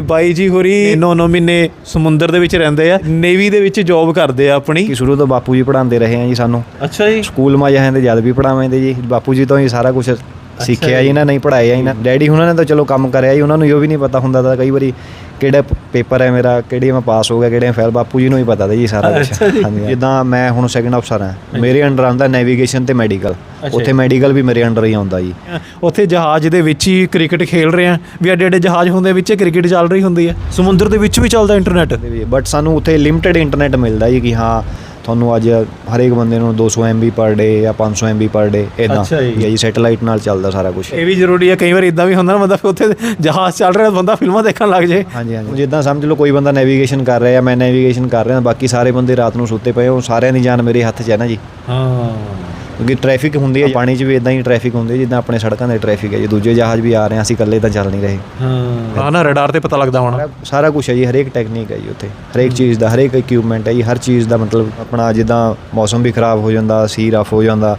ਬਾਈ ਜੀ ਹੋਰੀ 9-9 ਮਹੀਨੇ ਸਮੁੰਦਰ ਦੇ ਵਿੱਚ ਰਹਿੰਦੇ ਆ ਨੇਵੀ ਦੇ ਵਿੱਚ ਜੌਬ ਕਰਦੇ ਆ ਆਪਣੀ। ਕਿ ਸ਼ੁਰੂ ਤੋਂ ਬਾਪੂ ਜੀ ਪੜਾਉਂਦੇ ਰਹੇ ਆ ਜੀ ਸਾਨੂੰ। ਅੱਛਾ ਜੀ। ਸਕੂਲ ਮਾ ਜਾਂਦੇ ਜਦ ਵੀ ਪੜਾਉਂਦੇ ਜੀ ਬਾਪੂ ਜੀ ਤੋਂ ਹੀ ਸਾਰਾ ਕੁਝ ਸਿੱਖਿਆ ਜੀ। ਇਹਨਾਂ ਨਹੀਂ ਪੜਾਇਆ ਇਹਨਾਂ। ਡੈਡੀ ਉਹਨਾਂ ਨੇ ਤਾਂ ਚਲੋ ਕੰਮ ਕਰਿਆ ਜੀ ਉਹਨਾਂ ਨੂੰ ਇਹ ਵੀ ਨਹੀਂ ਪਤਾ ਹੁੰਦਾ ਤਾਂ ਕਈ ਵਾਰੀ ਕਿਹੜਾ ਪੇਪਰ ਹੈ ਮੇਰਾ ਕਿਹੜੀ ਮੈਂ ਪਾਸ ਹੋ ਗਿਆ ਕਿਹੜੇ ਫੇਲ ਬਾਪੂ ਜੀ ਨੂੰ ਹੀ ਪਤਾ ਤਾ ਜੀ ਸਾਰਾ ਕੁਝ ਜਿੱਦਾਂ ਮੈਂ ਹੁਣ ਸੈਕੰਡ ਅਫਸਰ ਹਾਂ। ਮੇਰੇ ਅੰਡਰ ਆਉਂਦਾ ਨੈਵੀਗੇਸ਼ਨ ਤੇ ਮੈਡੀਕਲ ਉੱਥੇ ਮੈਡੀਕਲ ਵੀ ਮੇਰੇ ਅੰਡਰ ਹੀ ਆਉਂਦਾ ਜੀ। ਉੱਥੇ ਜਹਾਜ਼ ਦੇ ਵਿੱਚ ਹੀ ਕ੍ਰਿਕਟ ਖੇਲ ਰਹੇ ਆ ਵੀ ਐਡੇ ਐਡੇ ਜਹਾਜ਼ ਹੁੰਦੇ ਵਿੱਚ ਕ੍ਰਿਕਟ ਚੱਲ ਰਹੀ ਹੁੰਦੀ ਹੈ। ਸਮੁੰਦਰ ਦੇ ਵਿੱਚ ਵੀ ਚੱਲਦਾ ਇੰਟਰਨੈਟ ਬਟ ਸਾਨੂੰ ਉੱਥੇ ਲਿਮਟਿਡ ਇੰਟਰਨੈਟ ਮਿਲਦਾ ਜੀ ਕਿ ਹਾਂ ਤੁਹਾਨੂੰ ਅੱਜ ਹਰੇਕ ਬੰਦੇ ਨੂੰ 200 MB ਪਰ ਡੇ ਜਾਂ 500 MB ਪਰ ਡੇ ਇਦਾਂ ਅੱਛਾ ਜੀ। ਜੀ ਸੈਟੇਲਾਈਟ ਨਾਲ ਚੱਲਦਾ ਸਾਰਾ ਕੁਝ ਇਹ ਵੀ ਜ਼ਰੂਰੀ ਹੈ ਕਈ ਵਾਰ ਇਦਾਂ ਵੀ ਹੁੰਦਾ ਨਾ ਬੰਦਾ ਫਿਰ ਉੱਥੇ ਜਹਾਜ਼ ਚੱਲ ਰਿਹਾ ਬੰਦਾ ਫਿਲਮਾਂ ਦੇਖਣ ਲੱਗ ਜੇ। ਹਾਂਜੀ ਹਾਂਜੀ। ਜਿੱਦਾਂ ਸਮਝ ਲਓ ਕੋਈ ਬੰਦਾ ਨੈਵੀਗੇਸ਼ਨ ਕਰ ਰਿਹਾ ਮੈਂ ਨੈਵੀਗੇਸ਼ਨ ਕਰ ਰਿਹਾ ਬਾਕੀ ਸਾਰੇ ਬੰਦੇ ਰਾਤ ਨੂੰ ਸੁੱਤੇ ਪਏ ਉਹ ਸਾਰਿਆਂ ਦੀ ਜਾਨ ਮੇਰੇ ਹੱਥ 'ਚ ਹੈ ਨਾ ਜੀ। ਹਾਂ। ਕਿਉਂਕਿ ਟ੍ਰੈਫਿਕ ਹੁੰਦੀ ਹੈ ਪਾਣੀ 'ਚ ਵੀ ਇਦਾਂ ਹੀ ਟ੍ਰੈਫਿਕ ਹੁੰਦੀ ਹੈ ਜਿੱਦਾਂ ਆਪਣੇ ਸੜਕਾਂ ਦੇ ਟ੍ਰੈਫਿਕ ਹੈ ਜੀ ਦੂਜੇ ਜਹਾਜ਼ ਵੀ ਆ ਰਹੇ ਆ ਅਸੀਂ ਇਕੱਲੇ ਤਾਂ ਚੱਲ ਨਹੀਂ ਰਹੇ। ਹਾਂ ਹਾਂ ਨਾ ਰਡਾਰ ਤੇ ਪਤਾ ਲੱਗਦਾ ਹੋਣਾ। ਸਾਰਾ ਕੁਝ ਹੈ ਜੀ ਹਰੇਕ ਟੈਕਨੀਕ ਹੈ ਜੀ ਉੱਥੇ। ਹਰੇਕ ਚੀਜ਼ ਦਾ ਹਰੇਕ ਇਕਵਿਪਮੈਂਟ ਹੈ ਜੀ ਹਰ ਚੀਜ਼ ਦਾ ਮਤਲਬ ਆਪਣਾ ਜਿੱਦਾਂ ਮੌਸਮ ਵੀ ਖਰਾਬ ਹੋ ਜਾਂਦਾ ਸੀ ਰਫ ਹੋ ਜਾਂਦਾ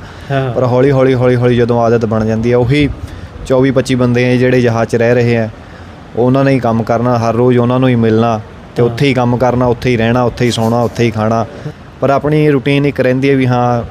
ਪਰ ਹੌਲੀ ਹੌਲੀ ਹੌਲੀ ਹੌਲੀ ਜਦੋਂ ਆਦਤ ਬਣ ਜਾਂਦੀ ਹੈ ਉਹੀ 24 25 ਬੰਦੇ ਆ ਜਿਹੜੇ ਜਹਾਜ਼ 'ਚ ਰਹਿ ਰਹੇ ਆ ਉਹਨਾਂ ਨੇ ਹੀ ਕੰਮ ਕਰਨਾ ਹਰ ਰੋਜ਼ ਉਹਨਾਂ ਨੂੰ ਹੀ ਮਿਲਣਾ ਤੇ ਉੱਥੇ ਹੀ ਕੰਮ ਕਰਨਾ ਉੱਥੇ ਹੀ ਰਹਿਣਾ ਉੱਥੇ ਹੀ ਸੌਣਾ ਉੱਥੇ ਹੀ ਖਾਣਾ। ਪਰ ਆਪਣੀ ਰੁਟੀਨ ਇੱਕ ਰਹਿੰਦੀ ਹੈ ਵੀ ਹਾਂ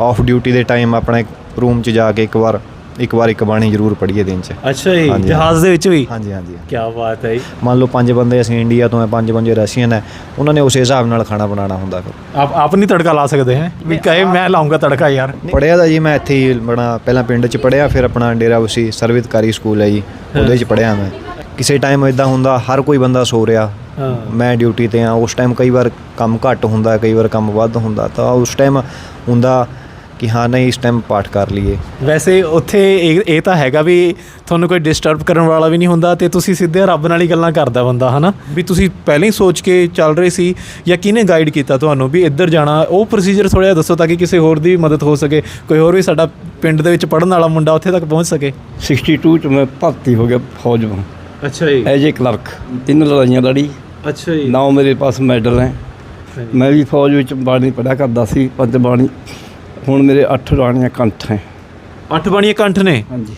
ਆਫ ਡਿਊਟੀ ਦੇ ਟਾਈਮ ਆਪਣੇ ਰੂਮ 'ਚ ਜਾ ਕੇ ਇੱਕ ਵਾਰ ਇੱਕ ਵਾਰ ਇੱਕ ਬਾਣੀ ਜ਼ਰੂਰ ਪੜ੍ਹੀਏ ਦਿਨ 'ਚ। ਅੱਛਾ ਜੀ ਹਾਂਜੀ। ਜਹਾਜ਼ ਦੇ ਵਿੱਚ ਵੀ? ਹਾਂਜੀ ਹਾਂਜੀ ਕੀ ਬਾਤ ਹੈ ਜੀ। ਮੰਨ ਲਓ ਪੰਜ ਬੰਦੇ ਅਸੀਂ ਇੰਡੀਆ ਤੋਂ ਹੈ ਪੰਜ ਬੰਦੇ ਰਸ਼ੀਅਨ ਹੈ ਉਹਨਾਂ ਨੇ ਉਸੇ ਹਿਸਾਬ ਨਾਲ ਖਾਣਾ ਬਣਾਉਣਾ ਹੁੰਦਾ ਫਿਰ। ਆਪ ਆਪ ਨਹੀਂ ਤੜਕਾ ਲਾ ਸਕਦੇ ਹੈ? ਵੀ ਕਹੇ ਮੈਂ ਲਾਉਂਗਾ ਤੜਕਾ ਯਾਰ। ਪੜਿਆ ਦਾ ਜੀ ਮੈਂ ਇੱਥੇ ਹੀ ਬਣਾ ਪਹਿਲਾਂ ਪਿੰਡ 'ਚ ਪੜਿਆ ਫਿਰ ਆਪਣਾ ਡੇਰਾ ਬਸੀ ਸਰਵਿਤਕਾਰੀ ਸਕੂਲ ਹੈ ਜੀ ਉਹਦੇ 'ਚ ਪੜਿਆ ਮੈਂ। ਕਿਸੇ ਟਾਈਮ ਇਦਾਂ ਹੁੰਦਾ ਹਰ ਕੋਈ ਬੰਦਾ ਸੋ ਰਿਹਾ। ਹਾਂ। ਮੈਂ ਡਿਊਟੀ ਤੇ ਆ ਉਸ ਟਾਈਮ ਕਈ ਵਾਰ ਕੰਮ ਘੱਟ ਹੁੰਦਾ ਕਈ ਵਾਰ ਕੰਮ ਵੱਧ ਹੁੰਦਾ ਤਾਂ ਉਸ ਟਾਈਮ ਹੁੰਦਾ ਕਿ ਹਾਂ ਨਹੀਂ ਇਸ ਟਾਈਮ ਪਾਠ ਕਰ ਲਈਏ। ਵੈਸੇ ਉੱਥੇ ਇਹ ਤਾਂ ਹੈਗਾ ਵੀ ਤੁਹਾਨੂੰ ਕੋਈ ਡਿਸਟਰਬ ਕਰਨ ਵਾਲਾ ਵੀ ਨਹੀਂ ਹੁੰਦਾ ਤੇ ਤੁਸੀਂ ਸਿੱਧੇ ਰੱਬ ਨਾਲ ਹੀ ਗੱਲਾਂ ਕਰਦਾ ਬੰਦਾ ਹਨਾ? ਵੀ ਤੁਸੀਂ ਪਹਿਲਾਂ ਹੀ ਸੋਚ ਕੇ ਚੱਲ ਰਹੇ ਸੀ ਜਾਂ ਕਿਹਨੇ ਗਾਈਡ ਕੀਤਾ ਤੁਹਾਨੂੰ ਵੀ ਇੱਧਰ ਜਾਣਾ? ਉਹ ਪ੍ਰੋਸੀਜਰ ਥੋੜਾ ਜਿਹਾ ਦੱਸੋ ਤਾਂ ਕਿ ਕਿਸੇ ਹੋਰ ਦੀ ਮਦਦ ਹੋ ਸਕੇ ਕੋਈ ਹੋਰ ਵੀ ਸਾਡਾ ਪਿੰਡ ਦੇ ਵਿੱਚ ਪੜਨ ਵਾਲਾ ਮੁੰਡਾ ਉੱਥੇ ਤੱਕ ਪਹੁੰਚ ਸਕੇ। 62 ਚ ਮੈਂ ਭਰਤੀ ਹੋ ਗਿਆ ਫੌਜ ਵਿੱਚ ਅੱਛਾ ਜੀ। ਐਜ ਏ ਕਲਰਕ ਤਿੰਨ ਲੜਾਈਆਂ ਲੜੀ। ਅੱਛਾ ਜੀ। ਨਾ ਮੇਰੇ ਪਾਸ ਮੈਡਲ ਹੈ। ਮੈਂ ਵੀ ਫੌਜ ਵਿੱਚ ਬਾਣੀ ਪੜਾ ਕਰਦਾ ਸੀ ਪੰਜ ਬਾਣੀ। ਹੁਣ ਮੇਰੇ 8 ਰਾਣੀਆਂ ਕੰਠ ਹੈ। ਅੱਠ ਬਾਣੀਆਂ ਕੰਠ ਨੇ? ਹਾਂਜੀ।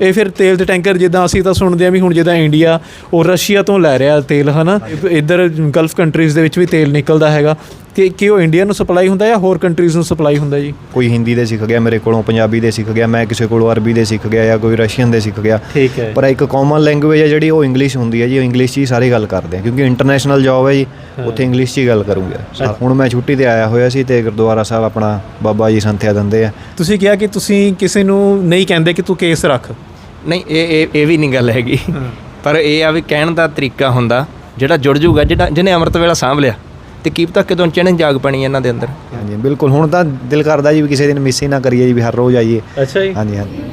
ਇਹ ਫਿਰ ਤੇਲ ਦੇ ਟੈਂਕਰ ਜਿੱਦਾਂ ਅਸੀਂ ਤਾਂ ਸੁਣਦੇ ਆ ਵੀ ਹੁਣ ਜਿੱਦਾਂ ਇੰਡੀਆ ਉਹ ਰਸ਼ੀਆ ਤੋਂ ਲੈ ਰਿਹਾ ਤੇਲ ਹਨਾ? ਇੱਧਰ ਗਲਫ ਕੰਟਰੀਜ਼ ਦੇ ਵਿੱਚ ਵੀ ਤੇਲ ਨਿਕਲਦਾ ਹੈਗਾ। ਕਿ ਕਿ ਉਹ ਇੰਡੀਆ ਨੂੰ ਸਪਲਾਈ ਹੁੰਦਾ ਜਾਂ ਹੋਰ ਕੰਟਰੀਜ਼ ਨੂੰ ਸਪਲਾਈ ਹੁੰਦਾ ਜੀ? ਕੋਈ ਹਿੰਦੀ ਦੇ ਸਿੱਖ ਗਿਆ ਮੇਰੇ ਕੋਲੋਂ ਪੰਜਾਬੀ ਦੇ ਸਿੱਖ ਗਿਆ ਮੈਂ ਕਿਸੇ ਕੋਲੋਂ ਅਰਬੀ ਦੇ ਸਿੱਖ ਗਿਆ ਜਾਂ ਕੋਈ ਰਸ਼ੀਅਨ ਦੇ ਸਿੱਖ ਗਿਆ। ਠੀਕ ਹੈ। ਪਰ ਇੱਕ ਕਾਮਨ ਲੈਂਗੁਏਜ ਹੈ ਜਿਹੜੀ ਉਹ ਇੰਗਲਿਸ਼ ਹੁੰਦੀ ਹੈ ਜੀ ਉਹ ਇੰਗਲਿਸ਼ 'ਚ ਹੀ ਸਾਰੇ ਗੱਲ ਕਰਦੇ ਆ ਕਿਉਂਕਿ ਇੰਟਰਨੈਸ਼ਨਲ ਜੌਬ ਹੈ ਜੀ ਉੱਥੇ ਇੰਗਲਿਸ਼ 'ਚ ਹੀ ਗੱਲ ਕਰੂੰਗੇ। ਹੁਣ ਮੈਂ ਛੁੱਟੀ ਤੇ ਆਇਆ ਹੋਇਆ ਸੀ ਤੇ ਗੁਰਦੁਆਰਾ ਸਾਹਿਬ ਆਪਣਾ ਬਾਬਾ ਜੀ ਸੰਥਿਆ ਦਿੰਦੇ ਆ। ਤੁਸੀਂ ਕਿਹਾ ਕਿ ਤੁਸੀਂ ਕਿਸੇ ਨੂੰ ਨਹੀਂ ਕਹਿੰਦੇ ਕਿ ਤੂੰ ਕੇਸ ਰੱਖ। ਨਹੀਂ ਇਹ ਇਹ ਇਹ ਵੀ ਨਹੀਂ ਗੱਲ ਹੈਗੀ। ਪਰ ਇਹ ਆ ਵੀ ਕਹਿਣ ਦਾ ਤਰੀਕਾ ਹੁੰਦਾ ਜਿਹੜਾ ਜੁੜ ਜੂਗਾ ਜਿਹੜਾ ਜਿਹਨੇ ਅੰਮ੍ਰਿਤ ਵੇਲਾ ਸਾਂਭ ਲਿਆ। ਤੇ ਕੀਪ ਤੱਕ ਕਦੋਂ ਚੜਨ ਜਾਗ ਪਣੀ ਇਹਨਾਂ ਦੇ ਅੰਦਰ। ਹਾਂਜੀ ਬਿਲਕੁਲ। ਹੁਣ ਤਾਂ ਦਿਲ ਕਰਦਾ ਜੀ ਵੀ ਕਿਸੇ ਦਿਨ ਮਿਸ ਹੀ ਨਾ ਕਰੀਏ ਜੀ ਵੀ ਹਰ ਰੋਜ਼ ਆਈਏ। ਅੱਛਾ ਜੀ। ਹਾਂਜੀ ਹਾਂਜੀ।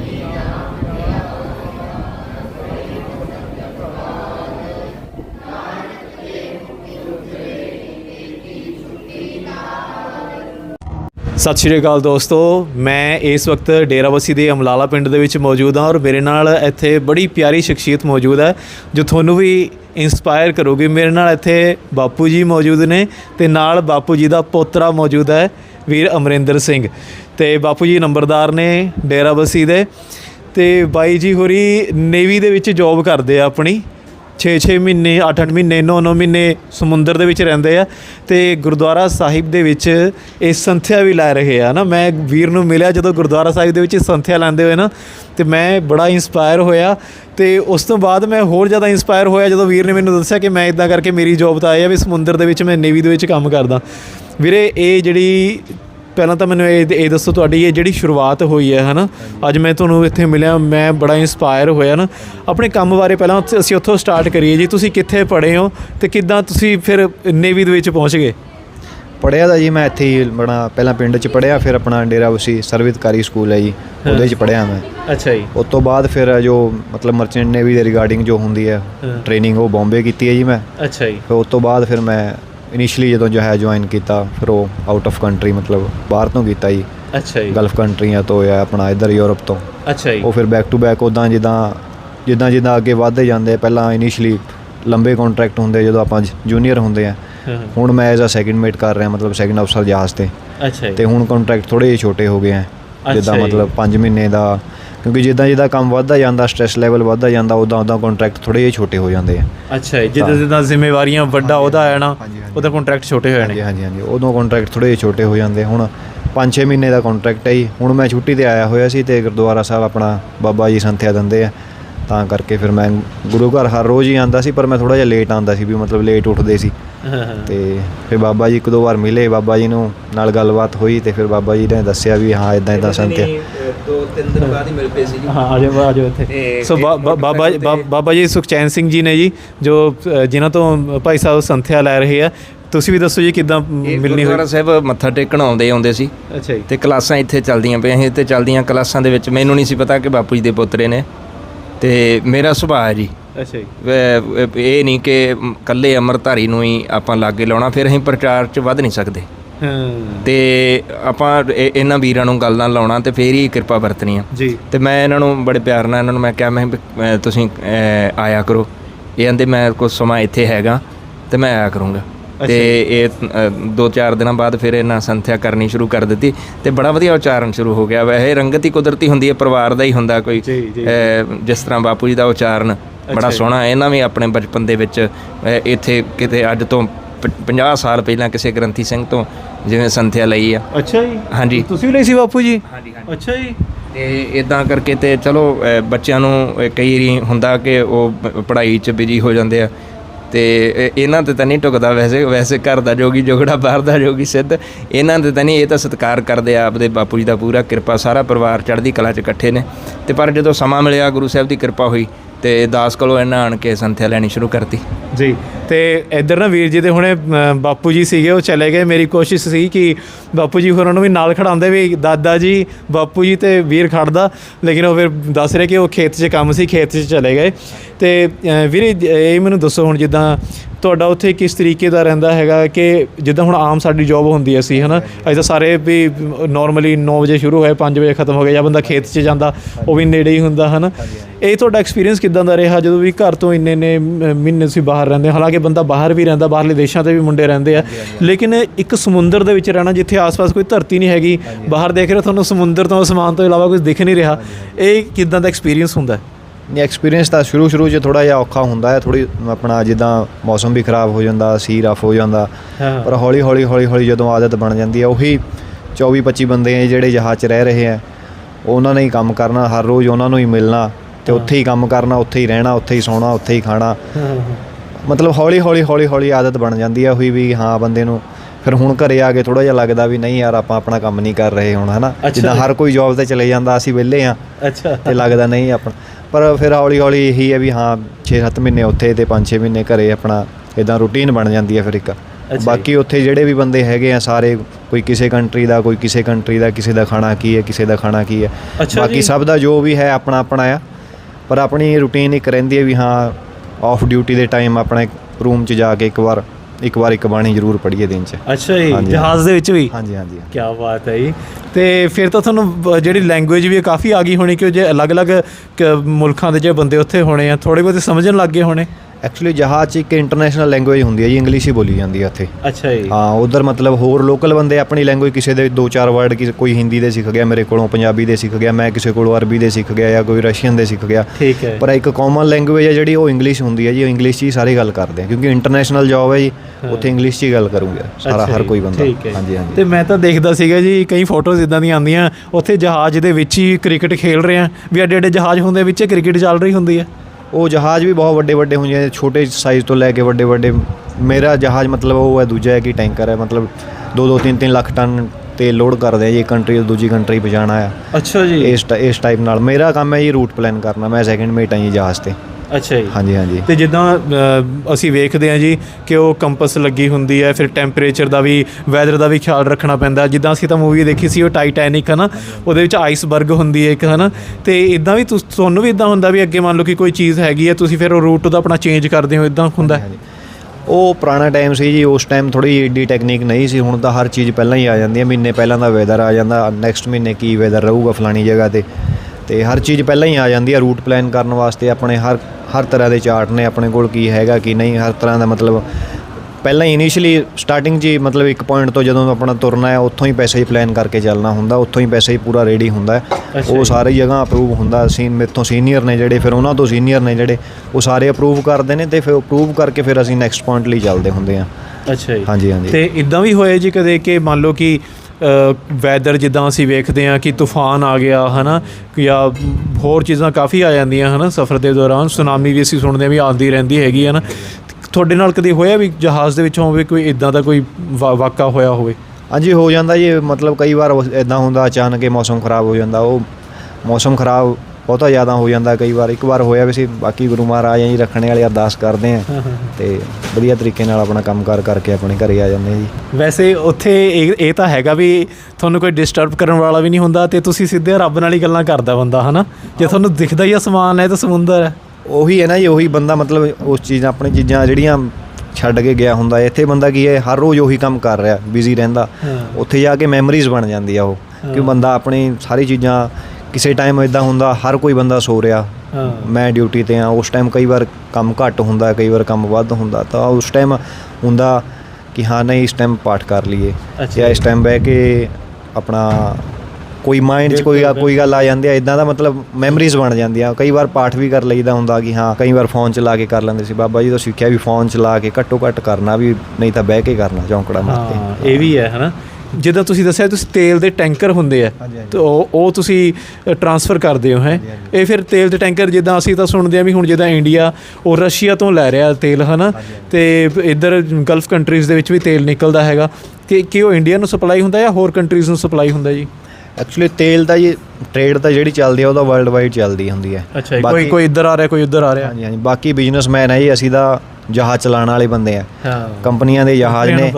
ਸਤਿ ਸ਼੍ਰੀ ਅਕਾਲ ਦੋਸਤੋ ਮੈਂ ਇਸ ਵਕਤ ਡੇਰਾਬੱਸੀ ਦੇ ਅਮਲਾਲਾ ਪਿੰਡ ਦੇ ਵਿੱਚ ਮੌਜੂਦ ਹਾਂ ਔਰ ਮੇਰੇ ਨਾਲ ਇੱਥੇ ਬੜੀ ਪਿਆਰੀ ਸ਼ਖਸੀਅਤ ਮੌਜੂਦ ਹੈ ਜੋ ਤੁਹਾਨੂੰ ਵੀ ਇਨਸਪਾਇਰ ਕਰੂਗੀ। ਮੇਰੇ ਨਾਲ ਇੱਥੇ ਬਾਪੂ ਜੀ ਮੌਜੂਦ ਨੇ ਤੇ ਨਾਲ ਬਾਪੂ ਜੀ ਦਾ ਪੋਤਰਾ ਮੌਜੂਦ ਹੈ, ਵੀਰ ਅਮਰਿੰਦਰ ਸਿੰਘ। ਤੇ ਬਾਪੂ ਜੀ ਨੰਬਰਦਾਰ ਨੇ ਡੇਰਾਬੱਸੀ ਦੇ। ਤੇ ਬਾਈ ਜੀ ਹੋਰੀ ਨੇਵੀ ਦੇ ਵਿੱਚ ਜੌਬ ਕਰਦੇ ਆ ਆਪਣੀ। 6-6 ਮਹੀਨੇ 8-8 ਮਹੀਨੇ 9-9 ਮਹੀਨੇ ਸਮੁੰਦਰ ਦੇ ਵਿੱਚ ਰਹਿੰਦੇ ਆ ਤੇ ਗੁਰਦੁਆਰਾ ਸਾਹਿਬ ਦੇ ਵਿੱਚ ਇਹ ਸੰਥਿਆ ਵੀ ਲੈ ਰਹੇ ਆ ਨਾ ਮੈਂ ਵੀਰ ਨੂੰ ਮਿਲਿਆ ਜਦੋਂ ਗੁਰਦੁਆਰਾ ਸਾਹਿਬ ਦੇ ਵਿੱਚ ਸੰਥਿਆ ਲੈਂਦੇ ਹੋਏ ਨਾ ਤੇ ਮੈਂ ਬੜਾ ਇਨਸਪਾਇਰ ਹੋਇਆ ਤੇ ਉਸ ਤੋਂ ਬਾਅਦ ਮੈਂ ਹੋਰ ਜ਼ਿਆਦਾ ਇਨਸਪਾਇਰ ਹੋਇਆ ਜਦੋਂ ਵੀਰ ਨੇ ਮੈਨੂੰ ਦੱਸਿਆ ਕਿ ਮੈਂ ਇਦਾਂ ਕਰਕੇ ਮੇਰੀ ਜੌਬ ਤਾਂ ਆਈ ਆ ਵੀ ਸਮੁੰਦਰ ਦੇ ਵਿੱਚ ਮੈਂ ਨੇਵੀ ਦੇ ਵਿੱਚ ਕੰਮ ਕਰਦਾ। ਵੀਰੇ, ਇਹ ਜਿਹੜੀ ਪਹਿਲਾਂ ਤਾਂ ਮੈਨੂੰ ਇਹ ਇਹ ਦੱਸੋ ਤੁਹਾਡੀ ਇਹ ਜਿਹੜੀ ਸ਼ੁਰੂਆਤ ਹੋਈ ਹੈ ਹਨਾ? ਅੱਜ ਮੈਂ ਤੁਹਾਨੂੰ ਇੱਥੇ ਮਿਲਿਆ ਮੈਂ ਬੜਾ ਇਨਸਪਾਇਰ ਹੋਇਆ ਨਾ ਆਪਣੇ ਕੰਮ ਬਾਰੇ ਪਹਿਲਾਂ ਅਸੀਂ ਉੱਥੋਂ ਸਟਾਰਟ ਕਰੀਏ ਜੀ ਤੁਸੀਂ ਕਿੱਥੇ ਪੜ੍ਹੇ ਹੋ ਤੇ ਕਿੱਦਾਂ ਤੁਸੀਂ ਫਿਰ ਨੇਵੀ ਦੇ ਵਿੱਚ ਪਹੁੰਚ ਗਏ? ਪੜਿਆ ਦਾ ਜੀ ਮੈਂ ਇੱਥੇ ਹੀ ਬਣਾ ਪਹਿਲਾਂ ਪਿੰਡ 'ਚ ਪੜਿਆ ਫਿਰ ਆਪਣਾ ਡੇਰਾ ਬਸੀ ਸਰਵਿਤਕਾਰੀ ਸਕੂਲ ਹੈ ਜੀ ਉਹਦੇ 'ਚ ਪੜਿਆ ਮੈਂ। ਅੱਛਾ ਜੀ। ਉਸ ਤੋਂ ਬਾਅਦ ਫਿਰ ਜੋ ਮਤਲਬ ਮਰਚੈਂਟ ਨੇਵੀ ਦੇ ਰਿਗਾਰਡਿੰਗ ਜੋ ਹੁੰਦੀ ਹੈ ਟ੍ਰੇਨਿੰਗ ਉਹ ਬੰਬੇ ਕੀਤੀ ਹੈ ਜੀ ਮੈਂ। ਅੱਛਾ ਜੀ। ਫਿਰ ਉਸ ਤੋਂ ਬਾਅਦ ਫਿਰ ਮੈਂ ਇਨੀਸ਼ੀਅਲੀ ਜਦੋਂ ਜੋ ਹੈ ਜੁਆਇਨ ਕੀਤਾ ਫਿਰ ਉਹ ਆਊਟ ਆਫ ਕੰਟਰੀ ਮਤਲਬ ਬਾਹਰ ਤੋਂ ਕੀਤਾ ਜੀ। ਅੱਛਾ ਜੀ। ਗਲਫ ਕੰਟਰੀਆਂ ਤੋਂ ਜਾਂ ਆਪਣਾ ਇੱਧਰ ਯੂਰਪ ਤੋਂ। ਅੱਛਾ ਜੀ। ਉਹ ਫਿਰ ਬੈਕ ਟੂ ਬੈਕ ਉਦਾਂ ਜਿੱਦਾਂ ਜਿੱਦਾਂ ਜਿੱਦਾਂ ਅੱਗੇ ਵਧਦੇ ਜਾਂਦੇ ਪਹਿਲਾਂ ਇਨੀਸ਼ੀਅਲੀ ਲੰਬੇ ਕੰਟਰੈਕਟ ਹੁੰਦੇ ਜਦੋਂ ਆਪਾਂ ਜੂਨੀਅਰ ਹੁੰਦੇ ਆ। ਹੁਣ ਮੈਂ ਐਜ਼ ਅ ਸੈਕੰਡ ਮੇਟ ਕਰ ਰਿਹਾ ਮਤਲਬ ਸੈਕੰਡ ਅਫਸਰ ਜਹਾਜ਼ ਤੇ। ਅੱਛਾ ਤੇ ਹੁਣ ਕੰਟਰੈਕਟ ਥੋੜੇ ਛੋਟੇ ਹੋ ਗਏ ਆ। ਜਿੱਦਾਂ। ਮਤਲਬ 5 ਮਹੀਨੇ ਦਾ ਕਿਉਂਕਿ ਜਿੱਦਾਂ ਜਿੱਦਾਂ ਕੰਮ ਵੱਧਦਾ ਜਾਂਦਾ ਸਟ੍ਰੈਸ ਲੈਵਲ ਵੱਧਦਾ ਜਾਂਦਾ ਉਦਾਂ ਉਦਾਂ ਕੰਟਰੈਕਟ ਥੋੜੇ ਜਿਹੇ ਛੋਟੇ ਹੋ ਜਾਂਦੇ ਆ। ਅੱਛਾ ਜਿੱਦਾਂ ਜਿੱਦਾਂ ਜ਼ਿੰਮੇਵਾਰੀਆਂ ਵੱਡਾ ਉਹਦਾ ਆਇਆ ਨਾ। ਉਹਦਾ ਕੰਟਰੈਕਟ ਛੋਟੇ ਹਾਂਜੀ ਨੇ। ਹਾਂਜੀ ਹਾਂਜੀ ਉਦੋਂ ਕੰਟਰੈਕਟ ਥੋੜੇ ਜਿਹੇ ਛੋਟੇ ਹੋ ਜਾਂਦੇ। ਹੁਣ 5-6 ਮਹੀਨੇ ਦਾ ਕੰਟਰੈਕਟ ਹੈ ਜੀ। ਹੁਣ ਮੈਂ ਛੁੱਟੀ ਤੇ ਆਇਆ ਹੋਇਆ ਸੀ ਤੇ ਗੁਰਦੁਆਰਾ ਸਾਹਿਬ ਆਪਣਾ ਬਾਬਾ ਜੀ ਸੰਥਿਆ ਦਿੰਦੇ ਆ। ਤਾਂ ਕਰਕੇ ਫਿਰ ਮੈਂ ਗੁਰੂ ਘਰ ਹਰ ਰੋਜ਼ ਹੀ ਆਂਦਾ ਸੀ ਪਰ ਮੈਂ ਥੋੜਾ ਜਿਹਾ ਲੇਟ ਆਂਦਾ ਸੀ ਵੀ ਮਤਲਬ ਲੇਟ ਉੱਠਦੇ ਸੀ। ਤੇ ਫਿਰ ਬਾਬਾ ਜੀ ਇੱਕ ਦੋ ਵਾਰ ਮਿਲੇ ਬਾਬਾ ਜੀ ਨੂੰ ਨਾਲ ਗੱਲਬਾਤ ਹੋਈ ਤੇ ਫਿਰ ਬਾਬਾ ਜੀ ਨੇ ਦੱਸਿਆ ਵੀ ਹਾਂ ਇਦਾਂ ਇਦਾਂ ਸੰਥਿਆ ਦੋ ਤਿੰਨ ਦਿਨ ਬਾਅਦ ਹੀ ਮਿਲ ਪਏ ਸੀ ਜੀ ਇੱਥੇ। ਸੋ ਬਾਬਾ ਜੀ- ਬਾ- ਬਾਬਾ ਜੀ ਸੁਖਚੈਨ ਸਿੰਘ ਜੀ ਨੇ ਜੀ ਜੋ ਜਿਨ੍ਹਾਂ ਤੋਂ ਭਾਈ ਸਾਹਿਬ ਸੰਥਿਆ ਲੈ ਰਹੇ ਆ ਤੁਸੀਂ ਵੀ ਦੱਸੋ ਜੀ ਕਿਦਾਂ ਮਿਲਣੀ ਗੁਰਦੁਆਰਾ ਹੋਈ? ਸਾਹਿਬ ਮੱਥਾ ਟੇਕਣ ਆਉਂਦੇ ਆਉਂਦੇ ਸੀ। ਅੱਛਾ ਜੀ। ਤੇ ਕਲਾਸਾਂ ਇੱਥੇ ਚੱਲਦੀਆਂ ਪਈਆਂ ਸੀ ਤੇ ਚੱਲਦੀਆਂ ਕਲਾਸਾਂ ਦੇ ਵਿੱਚ ਮੈਨੂੰ ਨਹੀਂ ਸੀ ਪਤਾ ਕਿ ਬਾਪੂ ਜੀ ਦੇ ਪੁੱਤਰੇ ਨੇ। ਤੇ ਮੇਰਾ ਸੁਭਾਅ ਹੈ ਜੀ। ਅੱਛਾ ਜੀ। ਇਹ ਨਹੀਂ ਕਿ ਕੱਲੇ ਅਮਰਧਾਰੀ ਨੂੰ ਹੀ ਆਪਾਂ ਲਾਗੇ ਲਾਉਣਾ ਫਿਰ ਅਸੀਂ ਪ੍ਰਚਾਰ 'ਚ ਵੱਧ ਨਹੀਂ ਸਕਦੇ। ਤੇ ਆਪਾਂ ਇਹ- ਇਹਨਾਂ ਵੀਰਾਂ ਨੂੰ ਗੱਲ ਨਾਲ ਲਾਉਣਾ ਤੇ ਫੇਰ ਹੀ ਕਿਰਪਾ ਵਰਤਣੀ ਆ ਜੀ। ਤੇ ਮੈਂ ਇਹਨਾਂ ਨੂੰ ਬੜੇ ਪਿਆਰ ਨਾਲ ਇਹਨਾਂ ਨੂੰ ਮੈਂ ਕਿਹਾ ਮੈਂ ਤੁਸੀਂ ਆਇਆ ਕਰੋ। ਇਹ ਕਹਿੰਦੇ ਮੈਂ ਕੁਝ ਸਮਾਂ ਇੱਥੇ ਹੈਗਾ ਤੇ ਮੈਂ ਆਇਆ ਕਰੂੰਗਾ। ਤੇ ਇਹ ਅਹ, ਦੋ ਚਾਰ ਦਿਨਾਂ ਬਾਅਦ ਫਿਰ ਇਹਨਾਂ ਸੰਥਿਆ ਕਰਨੀ ਸ਼ੁਰੂ ਕਰ ਦਿੱਤੀ ਤੇ ਬੜਾ ਵਧੀਆ ਉਚਾਰਨ ਸ਼ੁਰੂ ਹੋ ਗਿਆ। ਵੈਸੇ ਰੰਗਤ ਹੀ ਕੁਦਰਤੀ ਹੁੰਦੀ ਹੈ ਪਰਿਵਾਰ ਦਾ ਹੀ ਹੁੰਦਾ ਕੋਈ। ਜਿਸ ਤਰ੍ਹਾਂ ਬਾਪੂ ਜੀ ਦਾ ਉਚਾਰਨ ਬੜਾ ਸੋਹਣਾ। ਇਹਨਾਂ ਵੀ ਆਪਣੇ ਬਚਪਨ ਦੇ ਵਿੱਚ ਇੱਥੇ ਕਿਤੇ ਅੱਜ ਤੋਂ 50 ਸਾਲ ਪਹਿਲਾਂ ਕਿਸੇ ਗ੍ਰੰਥੀ ਸਿੰਘ ਤੋਂ ਜਿਵੇਂ ਸੰਥਿਆ ਲਈ ਆ। ਅੱਛਾ ਜੀ। ਹਾਂਜੀ। ਤੁਸੀਂ ਵੀ ਲਈ ਸੀ ਬਾਪੂ ਜੀ? ਹਾਂਜੀ ਹਾਂਜੀ। ਅੱਛਾ ਜੀ। ਤੇ ਇਦਾਂ ਕਰਕੇ ਤੇ ਚਲੋ ਬੱਚਿਆਂ ਨੂੰ ਕਈ ਵਾਰੀ ਹੁੰਦਾ ਕਿ ਉਹ ਪੜ੍ਹਾਈ 'ਚ ਬਿਜ਼ੀ ਹੋ ਜਾਂਦੇ ਆ। ਤੇ ਇਹਨਾਂ ਤੇ ਤਾਂ ਨਹੀਂ ਟੁਕਦਾ ਵੈਸੇ ਵੈਸੇ ਘਰ ਦਾ ਜੋਗੀ ਜੋਗੜਾ ਬਾਹਰ ਦਾ ਜੋਗੀ ਸਿੱਧ। ਇਹਨਾਂ ਤੇ ਤਾਂ ਨਹੀਂ ਇਹ ਤਾਂ ਸਤਿਕਾਰ ਕਰਦੇ ਆ ਆਪਦੇ ਬਾਪੂ ਜੀ ਦਾ ਪੂਰਾ ਕਿਰਪਾ। ਸਾਰਾ ਪਰਿਵਾਰ ਚੜ੍ਹਦੀ ਕਲਾ 'ਚ ਇਕੱਠੇ ਨੇ। ਤੇ ਪਰ ਜਦੋਂ ਸਮਾਂ ਮਿਲਿਆ ਗੁਰੂ ਸਾਹਿਬ ਦੀ ਕਿਰਪਾ ਹੋਈ ਤੇ ਦਾਸ ਕੋਲੋਂ ਇਹਨਾਂ ਆਣ ਕੇ ਸੰਥਿਆ ਲੈਣੀ ਸ਼ੁਰੂ ਕਰਤੀ। ਜੀ ਤੇ ਇੱਧਰ ਨਾ ਵੀਰ ਜੀ ਦੇ ਹੁਣੇ ਬਾਪੂ ਜੀ ਸੀਗੇ ਉਹ ਚਲੇ ਗਏ। ਮੇਰੀ ਕੋਸ਼ਿਸ਼ ਸੀ ਕਿ ਬਾਪੂ ਜੀ ਹੋਰਾਂ ਨੂੰ ਵੀ ਨਾਲ ਖੜਾਉਂਦੇ ਵੀ ਦਾਦਾ ਜੀ ਬਾਪੂ ਜੀ ਤੇ ਵੀਰ ਖੜਦਾ। ਲੇਕਿਨ ਉਹ ਫਿਰ ਦੱਸ ਰਹੇ ਕਿ ਉਹ ਖੇਤ 'ਚ ਕੰਮ ਸੀ ਖੇਤ 'ਚ ਚਲੇ ਗਏ। ਤੇ ਅ, ਵੀਰੇ ਇਹ ਮੈਨੂੰ ਦੱਸੋ ਹੁਣ ਜਿੱਦਾਂ ਤੁਹਾਡਾ ਉੱਥੇ ਕਿਸ ਤਰੀਕੇ ਦਾ ਰਹਿੰਦਾ ਹੈਗਾ ਕਿ ਜਿੱਦਾਂ ਹੁਣ ਆਮ ਸਾਡੀ ਜੌਬ ਹੁੰਦੀ ਹੈ ਅਸੀਂ ਹਨਾ? ਅਸੀਂ ਤਾਂ ਸਾਰੇ ਵੀ ਨਾਰਮਲੀ 9 ਵਜੇ ਸ਼ੁਰੂ ਹੋਏ 5 ਵਜੇ ਖਤਮ ਹੋ ਗਿਆ ਜਾਂ ਬੰਦਾ ਖੇਤ 'ਚ ਜਾਂਦਾ ਉਹ ਵੀ ਨੇੜੇ ਹੀ ਹੁੰਦਾ ਹਨਾ? ਇਹ ਤੁਹਾਡਾ ਐਕਸਪੀਰੀਅੰਸ ਕਿਦਾਂ ਦਾ ਰਿਹਾ ਜਦੋਂ ਵੀ ਘਰ ਤੋਂ ਇੰਨੇ ਨੇ ਮਹੀਨੇ ਤੁਸੀਂ ਬਾਹਰ ਰਹਿੰਦੇ? ਹਾਲਾਂਕਿ ਬੰਦਾ ਬਾਹਰ ਵੀ ਰਹਿੰਦਾ ਬਾਹਰਲੇ ਦੇਸ਼ਾਂ ਤੇ ਵੀ ਮੁੰਡੇ ਰਹਿੰਦੇ ਆ ਲੇਕਿਨ ਇੱਕ ਸਮੁੰਦਰ ਦੇ ਵਿੱਚ ਰਹਿਣਾ ਜਿੱਥੇ ਆਸ-ਪਾਸ ਕੋਈ ਧਰਤੀ ਨਹੀਂ ਹੈਗੀ ਬਾਹਰ ਦੇਖ ਰਹੇ ਤੁਹਾਨੂੰ ਸਮੁੰਦਰ ਤੋਂ ਅਸਮਾਨ ਤੋਂ ਇਲਾਵਾ ਕੁਝ ਦਿਖ ਨਹੀਂ ਰਿਹਾ ਇਹ ਕਿਦਾਂ ਦਾ ਐਕਸਪੀਰੀਅੰਸ ਹੁੰਦਾ? ਹੈ? ਨਹੀਂ ਐਕਸਪੀਰੀਅੰਸ ਤਾਂ ਸ਼ੁਰੂ ਸ਼ੁਰੂ 'ਚ ਥੋੜਾ ਜਿਹਾ ਔਖਾ ਹੁੰਦਾ ਹੈ ਥੋੜੀ ਆਪਣਾ ਜਿੱਦਾਂ ਮੌਸਮ ਵੀ ਖਰਾਬ ਹੋ ਜਾਂਦਾ ਸੀ ਰਫ ਹੋ ਜਾਂਦਾ। ਪਰ ਹੌਲੀ ਹੌਲੀ ਹੌਲੀ ਹੌਲੀ ਜਦੋਂ ਆਦਤ ਬਣ ਜਾਂਦੀ ਹੈ ਉਹੀ 24 25 ਬੰਦੇ ਆ ਜਿਹੜੇ ਜਹਾਜ਼ 'ਚ ਰਹਿ ਰਹੇ ਆ ਉਹਨਾਂ ਨੇ ਹੀ ਕੰਮ ਕਰਨਾ ਹਰ ਰੋਜ਼ ਉਹਨਾਂ ਨੂੰ ਹੀ ਮਿਲਣਾ ਤੇ ਉੱਥੇ ਹੀ ਕੰਮ ਕਰਨਾ ਉੱਥੇ ਹੀ ਰਹਿਣਾ ਉੱਥੇ ਹੀ ਸੌਣਾ ਉੱਥੇ ਹੀ ਖਾਣਾ। ਮਤਲਬ ਹੌਲੀ ਹੌਲੀ ਹੌਲੀ ਹੌਲੀ ਆਦਤ ਬਣ ਜਾਂਦੀ ਹੈ ਉਹੀ ਵੀ ਹਾਂ ਬੰਦੇ ਨੂੰ ਫਿਰ ਹੁਣ ਘਰੇ ਆ ਕੇ ਥੋੜਾ ਜਿਹਾ ਲੱਗਦਾ ਵੀ ਨਹੀਂ ਯਾਰ ਆਪਾਂ ਆਪਣਾ ਕੰਮ ਨਹੀਂ ਕਰ ਰਹੇ ਹੁਣ ਹਨਾ? ਜਿੱਦਾਂ। ਹਰ ਕੋਈ ਜੌਬ ਤੇ ਚਲੇ ਜਾਂਦਾ ਅਸੀਂ ਵਿਹਲੇ ਆ ਅੱਛਾ। ਤੇ ਲੱਗਦਾ ਨਹੀਂ ਆਪਣਾ। ਪਰ ਫਿਰ ਹੌਲੀ ਹੌਲੀ ਇਹੀ ਹੈ ਵੀ ਹਾਂ 6-7 ਮਹੀਨੇ ਉੱਥੇ ਤੇ 5-6 ਮਹੀਨੇ ਘਰੇ ਆਪਣਾ ਇਦਾਂ ਰੂਟੀਨ ਬਣ ਜਾਂਦੀ ਹੈ ਫਿਰ ਇੱਕ। ਬਾਕੀ ਉੱਥੇ ਜਿਹੜੇ ਵੀ ਬੰਦੇ ਹੈਗੇ ਆ ਸਾਰੇ ਕੋਈ ਕਿਸੇ ਕੰਟਰੀ ਦਾ ਕੋਈ ਕਿਸੇ ਕੰਟਰੀ ਦਾ ਕਿਸੇ ਦਾ ਖਾਣਾ ਕੀ ਹੈ ਕਿਸੇ ਦਾ ਖਾਣਾ ਕੀ ਹੈ ਬਾਕੀ। ਸਭ ਦਾ ਜੋ ਵੀ ਹੈ ਆਪਣਾ ਆਪਣਾ ਆ ਪਰ ਆਪਣੀ ਰੂਟੀਨ ਇੱਕ ਰਹਿੰਦੀ ਹੈ ਵੀ ਹਾਂ ਆਫ ਡਿਊਟੀ ਦੇ ਟਾਈਮ ਆਪਣੇ ਰੂਮ 'ਚ ਜਾ ਕੇ ਇੱਕ ਵਾਰ ਇੱਕ ਵਾਰ ਇੱਕ ਬਾਣੀ ਜ਼ਰੂਰ ਪੜ੍ਹੀਏ ਦਿਨ 'ਚ। ਅੱਛਾ ਜੀ ਹਾਂਜੀ। ਜਹਾਜ਼ ਦੇ ਵਿੱਚ ਵੀ? ਹਾਂਜੀ ਹਾਂਜੀ ਕੀ ਬਾਤ ਹੈ ਜੀ। ਤੇ ਫਿਰ ਤਾਂ ਤੁਹਾਨੂੰ ਬ- ਜਿਹੜੀ ਲੈਂਗੁਏਜ ਵੀ ਕਾਫੀ ਆ ਗਈ ਹੋਣੀ ਕਿ ਜੇ ਅਲੱਗ-ਅਲੱਗ ਕ- ਮੁਲਕਾਂ ਦੇ ਜੇ ਬੰਦੇ ਉੱਥੇ ਹੋਣੇ ਆ ਥੋੜੇ ਬਹੁਤੇ ਸਮਝਣ ਲੱਗ ਗਏ ਹੋਣੇ। ਐਕਚੁਅਲੀ ਜਹਾਜ਼ 'ਚ ਇੱਕ ਇੰਟਰਨੈਸ਼ਨਲ ਲੈਂਗੁਏਜ ਹੁੰਦੀ ਹੈ ਜੀ ਇੰਗਲਿਸ਼ ਹੀ ਬੋਲੀ ਜਾਂਦੀ ਹੈ ਉੱਥੇ। ਅੱਛਾ ਜੀ। ਹਾਂ ਉਧਰ ਮਤਲਬ ਹੋਰ ਲੋਕਲ ਬੰਦੇ ਆਪਣੀ ਲੈਂਗੁਏਜ ਕਿਸੇ ਦੇ ਦੋ ਚਾਰ ਵਰਡ ਕੋਈ ਹਿੰਦੀ ਦੇ ਸਿੱਖ ਗਿਆ ਮੇਰੇ ਕੋਲੋਂ ਪੰਜਾਬੀ ਦੇ ਸਿੱਖ ਗਿਆ ਮੈਂ ਕਿਸੇ ਕੋਲੋਂ ਅਰਬੀ ਦੇ ਸਿੱਖ ਗਿਆ ਜਾਂ ਕੋਈ ਰਸ਼ੀਅਨ ਦੇ ਸਿੱਖ ਗਿਆ। ਠੀਕ ਹੈ। ਪਰ ਇੱਕ ਕਾਮਨ ਲੈਂਗੁਏਜ ਹੈ ਜਿਹੜੀ ਉਹ ਇੰਗਲਿਸ਼ ਹੁੰਦੀ ਹੈ ਜੀ ਉਹ ਇੰਗਲਿਸ਼ 'ਚ ਹੀ ਸਾਰੇ ਗੱਲ ਕਰਦੇ ਆ ਕਿਉਂਕਿ ਇੰਟਰਨੈਸ਼ਨਲ ਜੌਬ ਹੈ ਜੀ ਉੱਥੇ ਇੰਗਲਿਸ਼ 'ਚ ਹੀ ਗੱਲ ਕਰੂਗਾ ਸਾਰਾ ਹਰ ਕੋਈ ਬੰਦਾ। ਹਾਂਜੀ ਹਾਂਜੀ। ਤੇ ਮੈਂ ਤਾਂ ਦੇਖਦਾ ਸੀਗਾ ਜੀ ਕਈ ਫੋਟੋਜ਼ ਇਦਾਂ ਦੀਆਂ ਆਉਂਦੀਆਂ ਉੱਥੇ ਜਹਾਜ਼ ਦੇ ਵਿੱਚ ਹੀ ਕ੍ਰਿਕਟ ਖੇਲ ਰਹੇ ਆ ਵੀ ਐਡੇ ਐਡੇ ਜਹਾਜ਼ ਹੁੰਦੇ ਵਿੱਚ ਕ੍ਰਿਕਟ ਚੱਲ ਰਹੀ ਹੁੰਦੀ ਹੈ। ਉਹ ਜਹਾਜ਼ ਵੀ ਬਹੁਤ ਵੱਡੇ ਵੱਡੇ ਹੁੰਦੇ ਆ ਛੋਟੇ ਸਾਈਜ਼ ਤੋਂ ਲੈ ਕੇ ਵੱਡੇ ਵੱਡੇ। ਮੇਰਾ ਜਹਾਜ਼ ਮਤਲਬ ਉਹ ਹੈ ਦੂਜਾ ਹੈ ਕਿ ਟੈਂਕਰ ਹੈ ਮਤਲਬ 2 2 3 3 ਲੱਖ ਟਨ ਤੇ ਲੋਡ ਕਰਦੇ ਆ ਜੀ ਇੱਕ ਕੰਟਰੀ ਤੋਂ ਦੂਜੀ ਕੰਟਰੀ ਪਹੁੰਚਾਉਣਾ ਆ। ਅੱਛਾ ਇਸ ਟ- ਇਸ ਟਾਈਪ ਨਾਲ। ਮੇਰਾ ਕੰਮ ਹੈ ਜੀ ਰੂਟ ਪਲਾਨ ਕਰਨਾ ਮੈਂ ਸੈਕੰਡ ਮੇਟ ਹਾਂ ਜੀ ਜਹਾਜ਼ ਤੇ। ਅੱਛਾ ਜੀ। ਹਾਂਜੀ ਹਾਂਜੀ। ਤੇ ਜਿੱਦਾਂ ਅ, ਅਸੀਂ ਵੇਖਦੇ ਹਾਂ ਜੀ ਕਿ ਉਹ ਕੰਪਸ ਲੱਗੀ ਹੁੰਦੀ ਹੈ ਫਿਰ ਟੈਂਪਰੇਚਰ ਦਾ ਵੀ ਵੈਦਰ ਦਾ ਵੀ ਖਿਆਲ ਰੱਖਣਾ ਪੈਂਦਾ ਜਿੱਦਾਂ ਅਸੀਂ ਤਾਂ ਮੂਵੀ ਦੇਖੀ ਸੀ ਉਹ ਟਾਈਟੈਨਿਕ ਹਨਾ? ਉਹਦੇ ਵਿੱਚ ਆਈਸਬਰਗ ਹੁੰਦੀ ਹੈ ਇੱਕ ਹਨਾ? ਤੇ ਇਦਾਂ ਵੀ ਤੁਸ- ਤੁਹਾਨੂੰ ਵੀ ਇਦਾਂ ਹੁੰਦਾ ਵੀ ਅੱਗੇ ਮੰਨ ਲਓ ਕਿ ਕੋਈ ਚੀਜ਼ ਹੈਗੀ ਹੈ ਤੁਸੀਂ ਫਿਰ ਉਹ ਰੂਟ ਉਹਦਾ ਆਪਣਾ ਚੇਂਜ ਕਰਦੇ ਹੋ ਇਦਾਂ ਹੁੰਦਾ ਹੈ? ਉਹ ਪੁਰਾਣਾ ਟਾਈਮ ਸੀ ਜੀ ਉਸ ਟਾਈਮ ਥੋੜੀ ਏਡੀ ਟੈਕਨੀਕ ਨਹੀਂ ਸੀ ਹੁਣ ਤਾਂ ਹਰ ਚੀਜ਼ ਪਹਿਲਾਂ ਹੀ ਆ ਜਾਂਦੀ ਹੈ। ਮਹੀਨੇ ਪਹਿਲਾਂ ਦਾ ਵੈਦਰ ਆ ਜਾਂਦਾ ਨੈਕਸਟ ਮਹੀਨੇ ਕੀ ਵੈਦਰ ਰਹੂਗਾ ਫਲਾਣੀ ਜਗ੍ਹਾ ਤੇ। ਤੇ ਹਰ ਚੀਜ਼ ਪਹਿਲਾਂ ਹੀ ਆ ਜਾਂਦੀ ਹੈ ਰੂਟ ਪਲਾਨ ਕਰਨ ਵਾਸਤੇ ਆਪਣੇ ਹਰ ਹਰ ਤਰ੍ਹਾਂ ਦੇ ਚਾਰਟ ਨੇ ਆਪਣੇ ਕੋਲ ਕੀ ਹੈਗਾ ਕੀ ਨਹੀਂ ਹਰ ਤਰ੍ਹਾਂ ਦਾ ਮਤਲਬ ਪਹਿਲਾਂ ਇਨੀਸ਼ੀਅਲੀ ਸਟਾਰਟਿੰਗ ਹੀ ਮਤਲਬ ਇੱਕ ਪੁਆਇੰਟ ਤੋਂ ਜਦੋਂ ਆਪਣਾ ਤੁਰਨਾ ਹੈ ਉੱਥੋਂ ਹੀ ਪੈਸੇ ਹੀ ਪਲਾਨ ਕਰਕੇ ਚੱਲਣਾ ਹੁੰਦਾ ਉੱਥੋਂ ਹੀ ਪੈਸੇ ਹੀ ਪੂਰਾ ਰੈਡੀ ਹੁੰਦਾ ਉਹ ਸਾਰੀ ਜਗ੍ਹਾ ਅਪਰੂਵ ਹੁੰਦਾ ਸੀ ਮੇਰੇ ਤੋਂ ਸੀਨੀਅਰ ਨੇ ਜਿਹੜੇ ਫਿਰ ਉਹਨਾਂ ਤੋਂ ਸੀਨੀਅਰ ਨੇ ਜਿਹੜੇ ਉਹ ਸਾਰੇ ਅਪਰੂਵ ਕਰਦੇ ਨੇ ਤੇ ਫਿਰ ਅਪਰੂਵ ਕਰਕੇ ਫਿਰ ਅਸੀਂ ਨੈਕਸਟ ਪੁਆਇੰਟ ਲਈ ਚੱਲਦੇ ਹੁੰਦੇ ਹਾਂ। ਅੱਛਾ ਜੀ। ਹਾਂਜੀ ਹਾਂਜੀ। ਤੇ ਇਦਾਂ ਵੀ ਹੋਇਆ ਜੀ ਕਦੇ ਕਿ ਮੰਨ ਲਓ ਕਿ ਵੈਦਰ ਜਿੱਦਾਂ ਅਸੀਂ ਵੇਖਦੇ ਹਾਂ ਕਿ ਤੂਫਾਨ ਆ ਗਿਆ, ਹਨਾ, ਜਾਂ ਹੋਰ ਚੀਜ਼ਾਂ ਕਾਫੀ ਆ ਜਾਂਦੀਆਂ, ਹਨਾ, ਸਫ਼ਰ ਦੇ ਦੌਰਾਨ ਸੁਨਾਮੀ ਵੀ ਅਸੀਂ ਸੁਣਦੇ ਹਾਂ ਵੀ ਆਉਂਦੀ ਰਹਿੰਦੀ ਹੈਗੀ ਹੈ ਨਾ ਤੁਹਾਡੇ ਨਾਲ ਕਦੇ ਹੋਇਆ ਵੀ ਜਹਾਜ਼ ਦੇ ਵਿੱਚੋਂ ਹੋਵੇ ਕੋਈ ਇਦਾਂ ਦਾ ਕੋਈ ਵਾ- ਵਾਕਾ ਹੋਇਆ ਹੋਵੇ? ਹਾਂਜੀ, ਹੋ ਜਾਂਦਾ ਜੀ, ਮਤਲਬ ਕਈ ਵਾਰ ਇਦਾਂ ਹੁੰਦਾ, ਅਚਾਨਕ ਹੀ ਮੌਸਮ ਖਰਾਬ ਹੋ ਜਾਂਦਾ, ਉਹ ਮੌਸਮ ਖਰਾਬ ਬਹੁਤਾ ਜ਼ਿਆਦਾ ਹੋ ਜਾਂਦਾ ਕਈ ਵਾਰ ਇੱਕ ਵਾਰ ਹੋਇਆ ਵੀ ਸੀ ਬਾਕੀ ਗੁਰੂ ਮਹਾਰਾਜ ਜੀ ਰੱਖਣੇ ਵਾਲੇ ਅਰਦਾਸ ਕਰਦੇ ਆ ਤੇ ਵਧੀਆ ਤਰੀਕੇ ਨਾਲ ਆਪਣਾ ਕੰਮਕਾਰ ਕਰਕੇ ਆਪਣੇ ਘਰੇ ਆ ਜਾਂਦੇ ਆ ਜੀ। ਵੈਸੇ ਉੱਥੇ ਇਹ ਤਾਂ ਹੈਗਾ ਵੀ ਤੁਹਾਨੂੰ ਕੋਈ ਡਿਸਟਰਬ ਕਰਨ ਵਾਲਾ ਵੀ ਨਹੀਂ ਹੁੰਦਾ ਤੇ ਤੁਸੀਂ ਸਿੱਧੇ ਰੱਬ ਨਾਲ ਹੀ ਗੱਲਾਂ ਕਰਦਾ ਬੰਦਾ ਹਨਾ? ਜੇ ਤੁਹਾਨੂੰ ਦਿਖਦਾ ਹੀ ਅਸਮਾਨ ਹੈ ਤਾਂ ਸਮੁੰਦਰ ਹੈ। ਉਹੀ ਹੈ ਨਾ ਜੀ ਉਹੀ ਬੰਦਾ ਮਤਲਬ ਉਸ ਚੀਜ਼ ਆਪਣੀ ਚੀਜ਼ਾਂ ਜਿਹੜੀਆਂ ਛੱਡ ਕੇ ਗਿਆ ਹੁੰਦਾ ਇੱਥੇ ਬੰਦਾ ਕੀ ਹੈ ਹਰ ਰੋਜ਼ ਉਹੀ ਕੰਮ ਕਰ ਰਿਹਾ ਬਿਜ਼ੀ ਰਹਿੰਦਾ। ਉੱਥੇ ਜਾ ਕੇ ਮੈਮਰੀਜ਼ ਬਣ ਜਾਂਦੀ ਆ ਉਹ ਕਿ ਬੰਦਾ ਆਪਣੀ ਸਾਰੀ ਚੀਜ਼ਾਂ ਕਿਸੇ ਟਾਈਮ ਇਦਾਂ ਹੁੰਦਾ ਹਰ ਕੋਈ ਬੰਦਾ ਸੋ ਰਿਹਾ। ਹਾਂ। ਮੈਂ ਡਿਊਟੀ ਤੇ ਆ ਉਸ ਟਾਈਮ ਕਈ ਵਾਰ ਕੰਮ ਘੱਟ ਹੁੰਦਾ ਕਈ ਵਾਰ ਕੰਮ ਵੱਧ ਹੁੰਦਾ ਤਾਂ ਉਸ ਟਾਈਮ ਹੁੰਦਾ ਕਿ ਹਾਂ ਨਹੀਂ ਇਸ ਟਾਈਮ ਪਾਠ ਕਰ ਲਈਏ। ਜਾਂ ਇਸ ਟਾਈਮ ਬਹਿ ਕੇ ਆਪਣਾ ਕੋਈ ਮਾਈਂਡ 'ਚ ਕੋਈ ਕੋਈ ਗੱਲ ਆ ਜਾਂਦੀ ਆ ਇਦਾਂ ਦਾ ਮਤਲਬ ਮੈਮਰੀਜ਼ ਬਣ ਜਾਂਦੀਆਂ। ਕਈ ਵਾਰ ਪਾਠ ਵੀ ਕਰ ਲਈਦਾ ਹੁੰਦਾ ਕਿ ਹਾਂ ਕਈ ਵਾਰ ਫੋਨ ਚਲਾ ਕੇ ਕਰ ਲੈਂਦੇ ਸੀ। ਬਾਬਾ ਜੀ ਤੋਂ ਸਿੱਖਿਆ ਵੀ ਫੋਨ ਚਲਾ ਕੇ ਘੱਟੋ ਘੱਟ ਕਰਨਾ ਵੀ ਨਹੀਂ ਤਾਂ ਬਹਿ ਕੇ ਕਰਨਾ ਚੌਂਕੜਾ ਮਾਰ ਕੇ। ਇਹ ਵੀ ਹੈ ਹਨਾ? ਜਿੱਦਾਂ ਤੁਸੀਂ ਦੱਸਿਆ ਤੁਸੀਂ ਤੇਲ ਦੇ ਟੈਂਕਰ ਹੁੰਦੇ ਆ। ਤੇ ਉਹ ਉਹ ਤੁਸੀਂ ਟਰਾਂਸਫਰ ਕਰਦੇ ਹੋ ਹੈ? ਇਹ ਫਿਰ ਤੇਲ ਦੇ ਟੈਂਕਰ ਜਿੱਦਾਂ ਅਸੀਂ ਤਾਂ ਸੁਣਦੇ ਆ ਵੀ ਹੁਣ ਜਿੱਦਾਂ ਇੰਡੀਆ ਉਹ ਰਸ਼ੀਆ ਤੋਂ ਲੈ ਰਿਹਾ ਤੇਲ ਹਨਾ? ਤੇ ਇੱਧਰ ਗਲਫ ਕੰਟਰੀਜ਼ ਦੇ ਵਿੱਚ ਵੀ ਤੇਲ ਨਿਕਲਦਾ ਹੈਗਾ। ਕਿ ਕਿ ਉਹ ਇੰਡੀਆ ਨੂੰ ਸਪਲਾਈ ਹੁੰਦਾ ਜਾਂ ਹੋਰ ਕੰਟਰੀਜ਼ ਨੂੰ ਸਪਲਾਈ ਹੁੰਦਾ ਜੀ? ਐਕਚੁਅਲੀ ਤੇਲ ਦਾ ਜੀ ਟ੍ਰੇਡ ਤਾਂ ਜਿਹੜੀ ਚੱਲਦੀ ਆ ਉਹਦਾ ਵਰਲਡ ਵਾਈਡ ਚੱਲਦੀ ਹੁੰਦੀ ਹੈ ਅੱਛਾ ਕੋਈ ਬਾਕੀ- ਕੋਈ ਇੱਧਰ ਆ ਰਿਹਾ ਕੋਈ ਉੱਧਰ ਆ ਰਿਹਾ। ਹਾਂਜੀ ਹਾਂਜੀ। ਬਾਕੀ ਬਿਜ਼ਨਸਮੈਨ ਹੈ ਜੀ ਅਸੀਂ ਤਾਂ ਜਹਾਜ਼ ਚਲਾਉਣ ਵਾਲੇ ਬੰਦੇ ਆ। ਕੰਪਨੀਆਂ ਦੇ ਜਹਾਜ਼ ਨੇ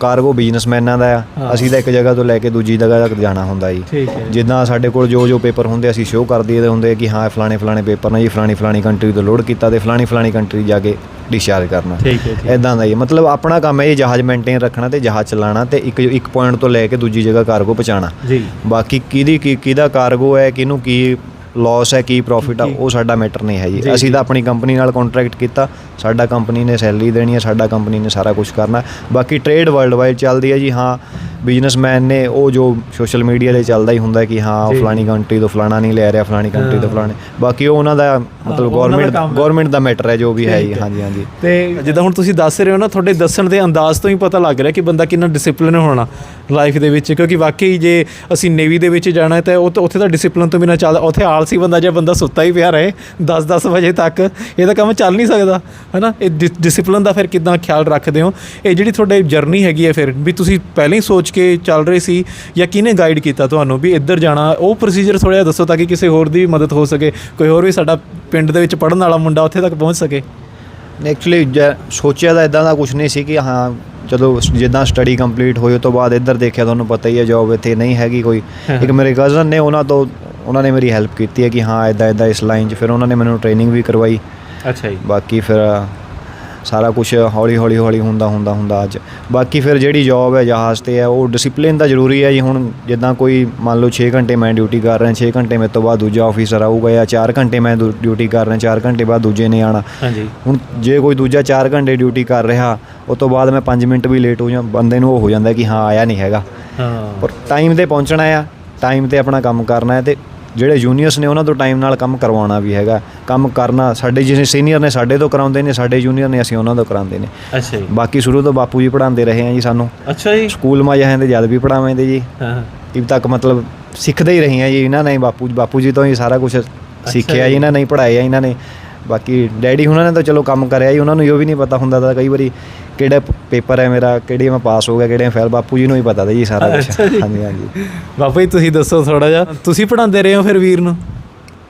ਕਾਰਗੋ ਬਿਜ਼ਨਸਮੈਨਾਂ ਦਾ। ਆ। ਅਸੀਂ ਤਾਂ ਇੱਕ ਜਗ੍ਹਾ ਤੋਂ ਲੈ ਕੇ ਦੂਜੀ ਜਗ੍ਹਾ ਤੱਕ ਜਾਣਾ ਹੁੰਦਾ ਜੀ। ਜਿੱਦਾਂ ਸਾਡੇ ਕੋਲ ਜੋ ਜੋ ਪੇਪਰ ਹੁੰਦੇ ਅਸੀਂ ਸ਼ੋਅ ਕਰ ਦਈਦੇ ਹੁੰਦੇ ਕਿ ਹਾਂ ਫਲਾਣੇ ਫਲਾਣੇ ਪੇਪਰ ਨੇ ਜੀ ਫਲਾਣੀ ਫਲਾਣੀ ਕੰਟਰੀ ਤੋਂ ਲੋਡ ਕੀਤਾ ਤੇ ਫਲਾਣੀ ਫਲਾਣੀ ਕੰਟਰੀ ਜਾ ਕੇ ਡਿਸਚਾਰਜ ਕਰਨਾ। ਇਦਾਂ ਦਾ ਹੀ। ਮਤਲਬ ਆਪਣਾ ਕੰਮ ਹੈ ਇਹ ਜਹਾਜ਼ ਮੇਨਟੇਨ ਰੱਖਣਾ ਤੇ ਜਹਾਜ਼ ਚਲਾਉਣਾ ਤੇ ਇੱਕ ਇੱਕ ਪੁਆਇੰਟ ਤੋਂ ਲੈ ਕੇ ਦੂਜੀ ਜਗ੍ਹਾ ਕਾਰਗੋ ਪਹੁੰਚਾਉਣਾ। ਜੀ। ਬਾਕੀ ਕਿਹਦੀ ਕੀ ਕਿਹਦਾ ਕਾਰਗੋ ਹੈ ਕਿਹਨੂੰ ਕੀ ਲਾਸ ਹੈ ਕੀ ਪ੍ਰੋਫਿਟ ਆ ਉਹ ਸਾਡਾ ਮੈਟਰ ਨਹੀਂ ਹੈ ਜੀ। ਅਸੀਂ। ਤਾਂ ਆਪਣੀ ਕੰਪਨੀ ਨਾਲ ਕੰਟਰੈਕਟ ਕੀਤਾ। ਸਾਡਾ ਕੰਪਨੀ ਨੇ ਸੈਲਰੀ ਦੇਣੀ ਹੈ ਸਾਡਾ ਕੰਪਨੀ ਨੇ ਸਾਰਾ ਕੁਝ ਕਰਨਾ ਬਾਕੀ ਟ੍ਰੇਡ ਵਰਲਡ ਵਾਈਡ ਚੱਲਦੀ ਹੈ ਜੀ ਹਾਂ ਬਿਜ਼ਨਸਮੈਨ ਨੇ ਉਹ ਜੋ ਸੋਸ਼ਲ ਮੀਡੀਆ ਤੇ ਚੱਲਦਾ ਹੀ ਹੁੰਦਾ ਕਿ ਹਾਂ। ਫਲਾਣੀ ਕੰਟਰੀ ਤੋਂ ਫਲਾਣਾ ਨਹੀਂ ਲੈ ਰਿਹਾ ਫਲਾਣੀ ਕੰਟਰੀ ਤੋਂ। ਫਲਾਣੇ ਬਾਕੀ ਉਹ ਉਹਨਾਂ ਦਾ ਮਤਲਬ ਗਵਰਨਮੈਂਟ। ਗਵਰਨਮੈਂਟ ਦਾ ਮੈਟਰ ਹੈ ਜੋ ਵੀ ਹੈ ਜੀ ਹੈ। ਹਾਂਜੀ ਹਾਂਜੀ ਤੇ ਜਿੱਦਾਂ ਹੁਣ ਤੁਸੀਂ ਦੱਸ ਰਹੇ ਹੋ ਨਾ ਤੁਹਾਡੇ ਦੱਸਣ ਦੇ ਅੰਦਾਜ਼ ਤੋਂ ਹੀ ਪਤਾ ਲੱਗ ਰਿਹਾ ਕਿ ਬੰਦਾ ਕਿੰਨਾ ਡਿਸਪਲਿਨ ਹੋਣਾ ਲਾਈਫ ਦੇ ਵਿੱਚ ਕਿਉਂਕਿ ਵਾਕਈ ਜੇ ਅਸੀਂ ਨੇਵੀ ਦੇ ਵਿੱਚ ਜਾਣਾ ਹੈ ਤਾਂ ਉਹ ਤਾਂ ਉੱਥੇ ਤਾਂ ਡਿਸਪਲਿਨ ਤੋਂ ਬਿਨਾਂ ਚੱਲਦਾ ਉੱਥੇ ਆਲਸੀ ਬੰਦਾ ਜੇ ਬੰਦਾ ਸੁੱਤਾ ਹੀ ਪਿਆ ਰਹੇ 10-10 ਵਜੇ ਤੱਕ ਇਹ ਤਾਂ ਕੰਮ ਚੱਲ ਨਹੀਂ ਸਕਦਾ ਹੈਨਾ? ਇਹ ਡਿਸਪਲਿਨ ਦਾ ਫਿਰ ਕਿਦਾਂ ਖਿਆਲ ਰੱਖਦੇ ਹੋ? ਇਹ ਜਿਹੜੀ ਤੁਹਾਡੀ ਜਰਨੀ ਹੈਗੀ ਹੈ ਫਿਰ ਵੀ ਤੁਸੀਂ ਪਹਿਲਾਂ ਹੀ ਸੋਚ ਕੇ ਚੱਲ ਰਹੇ ਸੀ ਜਾਂ ਕਿਹਨੇ ਗਾਈਡ ਕੀਤਾ ਤੁਹਾਨੂੰ? ਵੀ ਇੱਧਰ ਜਾਣਾ ਉਹ ਪ੍ਰੋਸੀਜਰ ਥੋੜ੍ਹਾ ਜਿਹਾ ਦੱਸੋ ਤਾਂ ਕਿ ਕਿਸੇ ਹੋਰ ਦੀ ਵੀ ਮਦਦ ਹੋ ਸਕੇ ਕੋਈ ਹੋਰ ਵੀ ਸਾਡਾ ਪਿੰਡ ਦੇ ਵਿੱਚ ਪੜਨ ਵਾਲਾ ਮੁੰਡਾ ਉੱਥੇ ਤੱਕ ਪਹੁੰਚ ਸਕੇ। ਐਕਚੁਅਲੀ ਸੋਚਿਆ ਤਾਂ ਇਦਾਂ ਦਾ ਕੁਝ ਨਹੀਂ ਸੀ ਕਿ ਹਾਂ ਜਦੋਂ ਜਿੱਦਾਂ ਸਟੱਡੀ ਕੰਪਲੀਟ ਹੋਈ ਤੋਂ ਬਾਅਦ ਇੱਧਰ ਦੇਖਿਆ ਤੁਹਾਨੂੰ ਪਤਾ ਹੀ ਹੈ ਜੌਬ ਇੱਥੇ ਨਹੀਂ ਹੈਗੀ ਕੋਈ। ਇੱਕ ਮੇਰੇ ਕਜ਼ਨ ਨੇ ਉਹਨਾਂ ਤੋਂ ਉਹਨਾਂ ਨੇ ਮੇਰੀ ਹੈਲਪ ਕੀਤੀ ਹੈ ਕਿ ਹਾਂ ਇਦਾਂ ਇਦਾਂ ਇਸ ਲਾਈਨ 'ਚ। ਫਿਰ ਉਹਨਾਂ ਨੇ ਮੈਨੂੰ ਟ੍ਰੇਨਿੰਗ ਵੀ ਕਰਵਾਈ। ਅੱਛਾ ਜੀ। ਬਾਕੀ ਫਿਰ ਸਾਰਾ ਕੁਝ ਹੌਲੀ ਹੌਲੀ ਹੌਲੀ ਹੁੰਦਾ ਹੁੰਦਾ ਹੁੰਦਾ ਅੱਜ। ਬਾਕੀ ਫਿਰ ਜਿਹੜੀ ਜੌਬ ਹੈ ਜਹਾਜ਼ ਤੇ ਹੈ ਉਹ ਡਿਸਪਲਿਨ ਤਾਂ ਜ਼ਰੂਰੀ ਹੈ ਜੀ। ਹੁਣ ਜਿੱਦਾਂ ਕੋਈ ਮੰਨ ਲਓ 6 ਘੰਟੇ ਮੈਂ ਡਿਊਟੀ ਕਰ ਰਿਹਾ 6 ਘੰਟੇ ਮੇਰੇ ਤੋਂ ਬਾਅਦ ਦੂਜਾ ਆਫੀਸਰ ਆਊਗਾ ਜਾਂ 4 ਘੰਟੇ ਮੈਂ ਦੂ- ਡਿਊਟੀ ਕਰ ਰਿਹਾ 4 ਘੰਟੇ ਬਾਅਦ ਦੂਜੇ ਨੇ ਆਣਾ ਹਾਂਜੀ। ਹੁਣ ਜੇ ਕੋਈ ਦੂਜਾ 4 ਘੰਟੇ ਡਿਊਟੀ ਕਰ ਰਿਹਾ ਉਸ ਤੋਂ ਬਾਅਦ ਮੈਂ 5 ਮਿੰਟ ਵੀ ਲੇਟ ਹੋ ਜਾਂ ਬੰਦੇ ਨੂੰ ਉਹ ਹੋ ਜਾਂਦਾ ਕਿ ਹਾਂ ਆਇਆ ਨਹੀਂ ਹੈਗਾ। ਹਾਂ। ਪਰ ਟਾਈਮ ਤੇ ਪਹੁੰਚਣਾ ਆ ਟਾਈਮ ਤੇ ਆਪਣਾ ਕੰਮ ਕਰਨਾ ਹੈ ਤੇ ਜਿਹੜੇ ਜੂਨੀਅਰਸ ਨੇ ਉਹਨਾਂ ਤੋਂ ਟਾਈਮ ਨਾਲ ਕੰਮ ਕਰਵਾਉਣਾ ਵੀ ਹੈਗਾ। ਕੰਮ ਕਰਨਾ ਸਾਡੇ ਜਿਹੜੇ ਸੀਨੀਅਰ ਨੇ ਸਾਡੇ ਤੋਂ ਕਰਾਉਂਦੇ ਨੇ ਸਾਡੇ ਜੂਨੀਅਰ ਨੇ ਅਸੀਂ ਉਹਨਾਂ ਤੋਂ ਕਰਾਉਂਦੇ ਨੇ। ਅੱਛਾ ਜੀ। ਬਾਕੀ ਸ਼ੁਰੂ ਤੋਂ ਬਾਪੂ ਜੀ ਪੜ੍ਹਾਉਂਦੇ ਰਹੇ ਆ ਜੀ ਸਾਨੂੰ। ਅੱਛਾ ਜੀ। ਸਕੂਲ ਮਾ ਜਾਂਦੇ ਤੇ ਜਦ ਵੀ ਪੜਾਉਂਦੇ ਜੀ। ਹਾਂ ਇਬ ਤੱਕ ਮਤਲਬ ਸਿੱਖਦੇ ਹੀ ਰਹੇ ਆ ਜੀ ਇਹਨਾਂ ਨੇ ਬਾਪੂ ਬਾਪੂ ਜੀ ਤੋਂ ਹੀ ਸਾਰਾ ਕੁਝ ਸਿੱਖਿਆ ਜੀ। ਇਹਨਾਂ ਨੇ ਪੜਾਇਆ ਇਹਨਾਂ ਨੇ। ਬਾਕੀ ਡੈਡੀ ਉਹਨਾਂ ਨੇ ਤਾਂ ਚਲੋ ਕੰਮ ਕਰਿਆ ਜੀ ਉਹਨਾਂ ਨੂੰ ਇਹ ਵੀ ਨਹੀਂ ਪਤਾ ਹੁੰਦਾ ਤਾਂ ਕਈ ਵਾਰੀ ਕਿਹੜਾ ਪੇਪਰ ਹੈ ਮੇਰਾ ਕਿਹੜੀ ਮੈਂ ਪਾਸ ਹੋ ਗਿਆ ਕਿਹੜੇ ਫੇਲ ਬਾਪੂ ਜੀ ਨੂੰ ਹੀ ਪਤਾ ਤਾਂ ਜੀ ਸਾਰਾ ਕੁਝ ਅੱਛਾ ਜੀ। ਹਾਂਜੀ ਹਾਂਜੀ। ਬਾਪਾ ਜੀ ਤੁਸੀਂ ਦੱਸੋ ਥੋੜਾ ਜਿਹਾ। ਤੁਸੀਂ ਪੜਾਉਂਦੇ ਰਹੇ ਹੋ ਫਿਰ ਵੀਰ ਨੂੰ?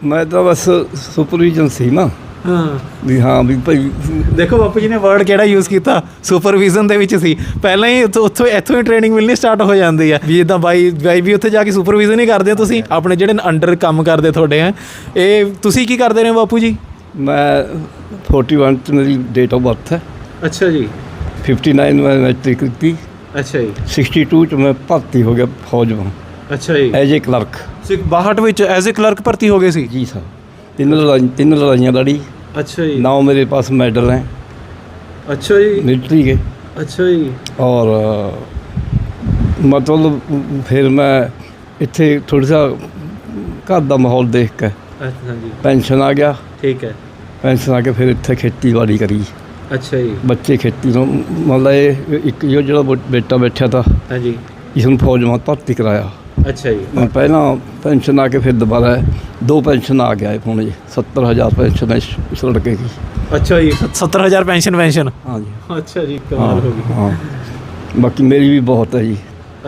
ਮੈਂ ਤਾਂ ਬਸ ਸੁਪਰਵੀਜ਼ਨ ਸੀ ਨਾ ਹਾਂ। ਵੀ ਹਾਂ ਵੀ ਭਾਈ ਦੇਖੋ ਬਾਪੂ ਜੀ ਨੇ ਵਰਡ ਕਿਹੜਾ ਯੂਜ਼ ਕੀਤਾ? ਸੁਪਰਵਿਜ਼ਨ ਦੇ ਵਿੱਚ ਸੀ। ਪਹਿਲਾਂ ਹੀ ਉੱਥੋਂ ਇੱਥੋਂ ਹੀ ਟ੍ਰੇਨਿੰਗ ਮਿਲਣੀ ਸਟਾਰਟ ਹੋ ਜਾਂਦੀ ਹੈ ਵੀ ਇਦਾਂ ਬਾਈ ਬਾਈ ਵੀ ਉੱਥੇ ਜਾ ਕੇ ਸੁਪਰਵਿਜ਼ਨ ਹੀ ਕਰਦੇ ਹੋ ਤੁਸੀਂ। ਆਪਣੇ ਜਿਹੜੇ ਅੰਡਰ ਕੰਮ ਕਰਦੇ ਤੁਹਾਡੇ ਆ। ਇਹ ਤੁਸੀਂ ਕੀ ਕਰਦੇ ਰਹੇ ਹੋ ਬਾਪੂ ਜੀ? ਮੈਂ 41 ਚ ਮੇਰੀ ਡੇਟ ਆਫ ਬਰਥ ਹੈ। ਅੱਛਾ ਜੀ। 59 ਮੈਂ ਮੈਟ੍ਰਿਕ ਕੀਤੀ। ਅੱਛਾ ਜੀ। 62 ਚ ਮੈਂ ਭਰਤੀ ਹੋ ਗਿਆ ਫੌਜ ਵਿੱਚ ਅੱਛਾ ਜੀ। ਐਜ਼ ਅ ਕਲਰਕ ਸਿਕ 62 ਵਿੱਚ ਐਜ਼ ਅ ਕਲਰਕ ਭਰਤੀ ਹੋ ਗਏ ਸੀ? ਜੀ ਸਰ। ਤਿੰਨ ਤਿੰਨ ਲੜਾਈਆਂ ਲੜੀ। ਅੱਛਾ ਜੀ। ਨਾ ਮੇਰੇ ਪਾਸ ਮੈਡਲ ਹੈ। ਅੱਛਾ ਜੀ। ਮਿਲਟਰੀ ਕੇ। ਅੱਛਾ ਜੀ। ਔਰ ਮਤਲਬ ਫਿਰ ਮੈਂ ਇੱਥੇ ਥੋੜਾ ਜਿਹਾ ਘਰ ਦਾ ਮਾਹੌਲ ਦੇਖ ਕੇ ਅੱਛਾ ਜੀ। ਪੈਨਸ਼ਨ ਆ ਗਿਆ। ਠੀਕ ਹੈ। ਪੈਨਸ਼ਨ ਆ ਕੇ ਫਿਰ ਇੱਥੇ ਖੇਤੀਬਾੜੀ ਕਰੀ। ਅੱਛਾ ਜੀ। ਬੱਚੇ ਖੇਤੀ ਨੂੰ ਮਤਲਬ ਇਹ ਇੱਕ ਜੋ ਜਿਹੜਾ ਬੇਟਾ ਬੈਠਾ ਤਾ ਹਾਂਜੀ। ਇਸ ਨੂੰ ਫੌਜ ਮਾ ਭਰਤੀ ਕਰਾਇਆ। ਅੱਛਾ ਜੀ। ਮੈਂ ਪਹਿਲਾਂ ਪੈਨਸ਼ਨ ਆ ਕੇ ਫਿਰ ਦੁਬਾਰਾ ਦੋ ਪੈਨਸ਼ਨ ਆ ਗਿਆ ਹੁਣ ਜੀ 70000 ਪੈਨਸ਼ਨ ਹੈ ਇਸ ਲੜਕੇ ਦੀ। ਅੱਛਾ ਜੀ। 70000 ਪੈਨਸ਼ਨ ਪੈਨਸ਼ਨ। ਹਾਂਜੀ। ਅੱਛਾ ਜੀ ਹਾਂ ਕਮਾਲ ਹੋ ਗਈ। ਹਾਂ। ਬਾਕੀ ਮੇਰੀ ਵੀ ਬਹੁਤ ਹੈ ਜੀ।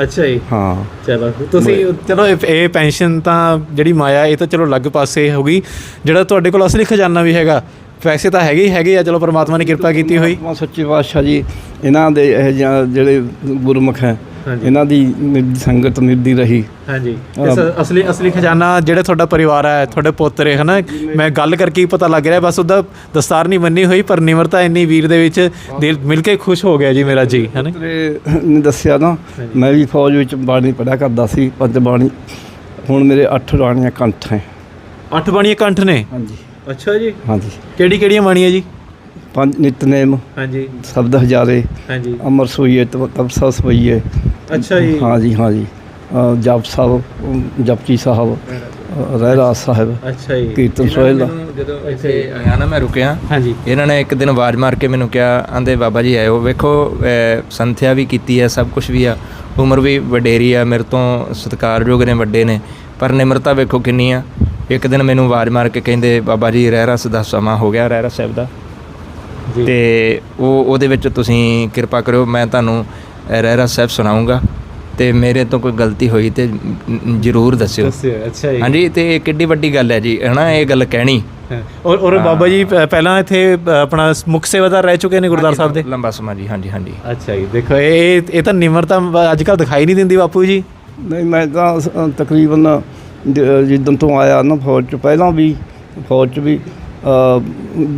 ਅੱਛਾ ਜੀ। ਹਾਂ। ਚਲੋ ਤੁਸੀਂ ਚਲੋ ਇਹ ਪੈਨਸ਼ਨ ਤਾਂ ਜਿਹੜੀ ਮਾਇਆ ਇਹ ਤਾਂ ਚਲੋ ਅਲੱਗ ਪਾਸੇ ਹੋ ਗਈ। ਜਿਹੜਾ ਤੁਹਾਡੇ ਕੋਲ ਅਸਲੀ ਖਜ਼ਾਨਾ ਵੀ ਹੈਗਾ ਪੈਸੇ ਤਾਂ ਹੈਗੇ ਹੀ ਹੈਗੇ ਆ ਚਲੋ ਪ੍ਰਮਾਤਮਾ ਨੇ ਕਿਰਪਾ ਕੀਤੀ ਹੋਈ। ਪਰਮਾਤਮਾ ਸੱਚੇ ਪਾਤਸ਼ਾਹ ਜੀ ਇਹਨਾਂ ਦੇ ਇਹ ਜਿਹਾ ਜਿਹੜੇ ਗੁਰਮੁਖ ਹੈ। ਇਹਨਾਂ ਦੀ ਨਿਰਦੀ ਸੰਗਤ ਮਿਲਦੀ ਰਹੀ। ਹਾਂਜੀ। ਇਸ ਅਸਲੀ ਅਸਲੀ ਖਜ਼ਾਨਾ ਜਿਹੜਾ ਤੁਹਾਡਾ ਪਰਿਵਾਰ ਹੈ ਤੁਹਾਡੇ ਪੋਤਰੇ ਹਨਾ? ਮੈਂ ਗੱਲ ਕਰਕੇ ਹੀ ਪਤਾ ਲੱਗ ਰਿਹਾ ਬਸ ਉਹਦਾ ਦਸਤਾਰ ਨਹੀਂ ਬੰਨੀ ਹੋਈ ਪਰ ਨਿਮਰਤਾ ਇੰਨੀ ਵੀਰ ਦੇ ਵਿੱਚ ਦਿਲ ਮਿਲ ਕੇ ਖੁਸ਼ ਹੋ ਗਿਆ ਜੀ ਮੇਰਾ ਜੀ ਹਨਾ? ਨੇ ਦੱਸਿਆ ਨਾ ਮੈਂ ਵੀ ਫੌਜ ਵਿੱਚ ਬਾਣੀ ਪੜਿਆ ਕਰਦਾ ਸੀ ਪੰਜ ਬਾਣੀ। ਹੁਣ ਮੇਰੇ ਅੱਠ ਬਾਣੀਆਂ ਕੰਠ ਹੈ। ਅੱਠ ਬਾਣੀਆਂ ਕੰਠ ਨੇ? ਹਾਂਜੀ। ਅੱਛਾ ਜੀ। ਹਾਂਜੀ। ਕਿਹੜੀ ਕਿਹੜੀਆਂ ਬਾਣੀਆਂ ਜੀ? ਪੰਜ ਨਿਤਨੇਮ। ਹਾਂਜੀ। ਸ਼ਬਦ ਹਜ਼ਾਰੇ। ਹਾਂਜੀ। ਅਮਰ ਸੋਈਏ ਤਪਸਾ ਸੋਈਏ। ਅੱਛਾ ਜੀ। ਹਾਂਜੀ ਹਾਂਜੀ। ਜਪ ਸਾਹਿਬ ਜਪਜੀ ਸਾਹਿਬ ਅ, ਰਹਿਰਾਸ ਸਾਹਿਬ ਅੱਛਾ ਜੀ। ਕੀਰਤਨ ਸੋਹਿਲਾ ਜਦੋਂ ਇੱਥੇ ਆਇਆ ਨਾ ਮੈਂ ਰੁਕਿਆ ਹਾਂਜੀ। ਇਹਨਾਂ ਨੇ ਇੱਕ ਦਿਨ ਆਵਾਜ਼ ਮਾਰ ਕੇ ਮੈਨੂੰ ਕਿਹਾ ਆਂਦੇ ਬਾਬਾ ਜੀ ਆਇਓ। ਵੇਖੋ ਸੰਥਿਆ ਵੀ ਕੀਤੀ ਹੈ ਸਭ ਕੁਝ ਵੀ ਆ। ਉਮਰ ਵੀ ਵਡੇਰੀ ਆ ਮੇਰੇ ਤੋਂ ਸਤਿਕਾਰਯੋਗ ਨੇ ਵੱਡੇ ਨੇ। ਪਰ ਨਿਮਰਤਾ ਵੇਖੋ ਕਿੰਨੀ ਆ। ਇੱਕ ਦਿਨ ਮੈਨੂੰ ਆਵਾਜ਼ ਮਾਰ ਕੇ ਕਹਿੰਦੇ ਬਾਬਾ ਜੀ ਰਹਿਰਸ ਦਾ ਸਮਾਂ ਹੋ ਗਿਆ ਰਹਿਰਸ ਸਾਹਿਬ ਦਾ। ਜੀ। ਤੇ ਉਹ ਉਹਦੇ ਵਿੱਚ ਤੁਸੀਂ ਕਿਰਪਾ ਕਰਿਓ ਮੈਂ ਤੁਹਾਨੂੰ ਰਹਿਰਸ ਸਾਹਿਬ ਸੁਣਾਉਂਗਾ। ਤੇ ਮੇਰੇ ਤੋਂ ਕੋਈ ਗਲਤੀ ਹੋਈ ਤੇ ਜਰੂਰ ਦੱਸਿਓ। ਦੱਸਿਓ ਅੱਛਾ ਜੀ। ਹਾਂਜੀ ਤੇ ਇਹ ਕਿੱਡੀ ਵੱਡੀ ਗੱਲ ਹੈ ਜੀ ਹਨਾ ਇਹ ਗੱਲ ਕਹਿਣੀ। ਔਰ ਔਰ ਬਾਬਾ ਜੀ ਪਹਿਲਾਂ ਇੱਥੇ ਆਪਣਾ ਮੁੱਖ ਸੇਵਾਦਾਰ ਰਹਿ ਚੁੱਕੇ ਨੇ ਗੁਰਦਾਰ ਸਾਹਿਬ ਦੇ? ਲੰਬਾ ਸਮਾਂ ਜੀ ਹਾਂਜੀ ਹਾਂਜੀ। ਅੱਛਾ ਜੀ ਦੇਖੋ ਇਹ ਇਹ ਤਾਂ ਨਿਮਰਤਾ ਅੱਜ ਕੱਲ ਦਿਖਾਈ ਨਹੀਂ ਦਿੰਦੀ ਬਾਪੂ ਜੀ। ਨਹੀਂ ਮੈਂ ਤਾਂ ਤਕਰੀਬਨ ਜਿੱਦਣ ਤੋਂ ਆਇਆ ਨਾ ਫੌਜ ਚ ਪਹਿਲਾਂ ਵੀ ਫੌਜ ਚ ਵੀ ਅ,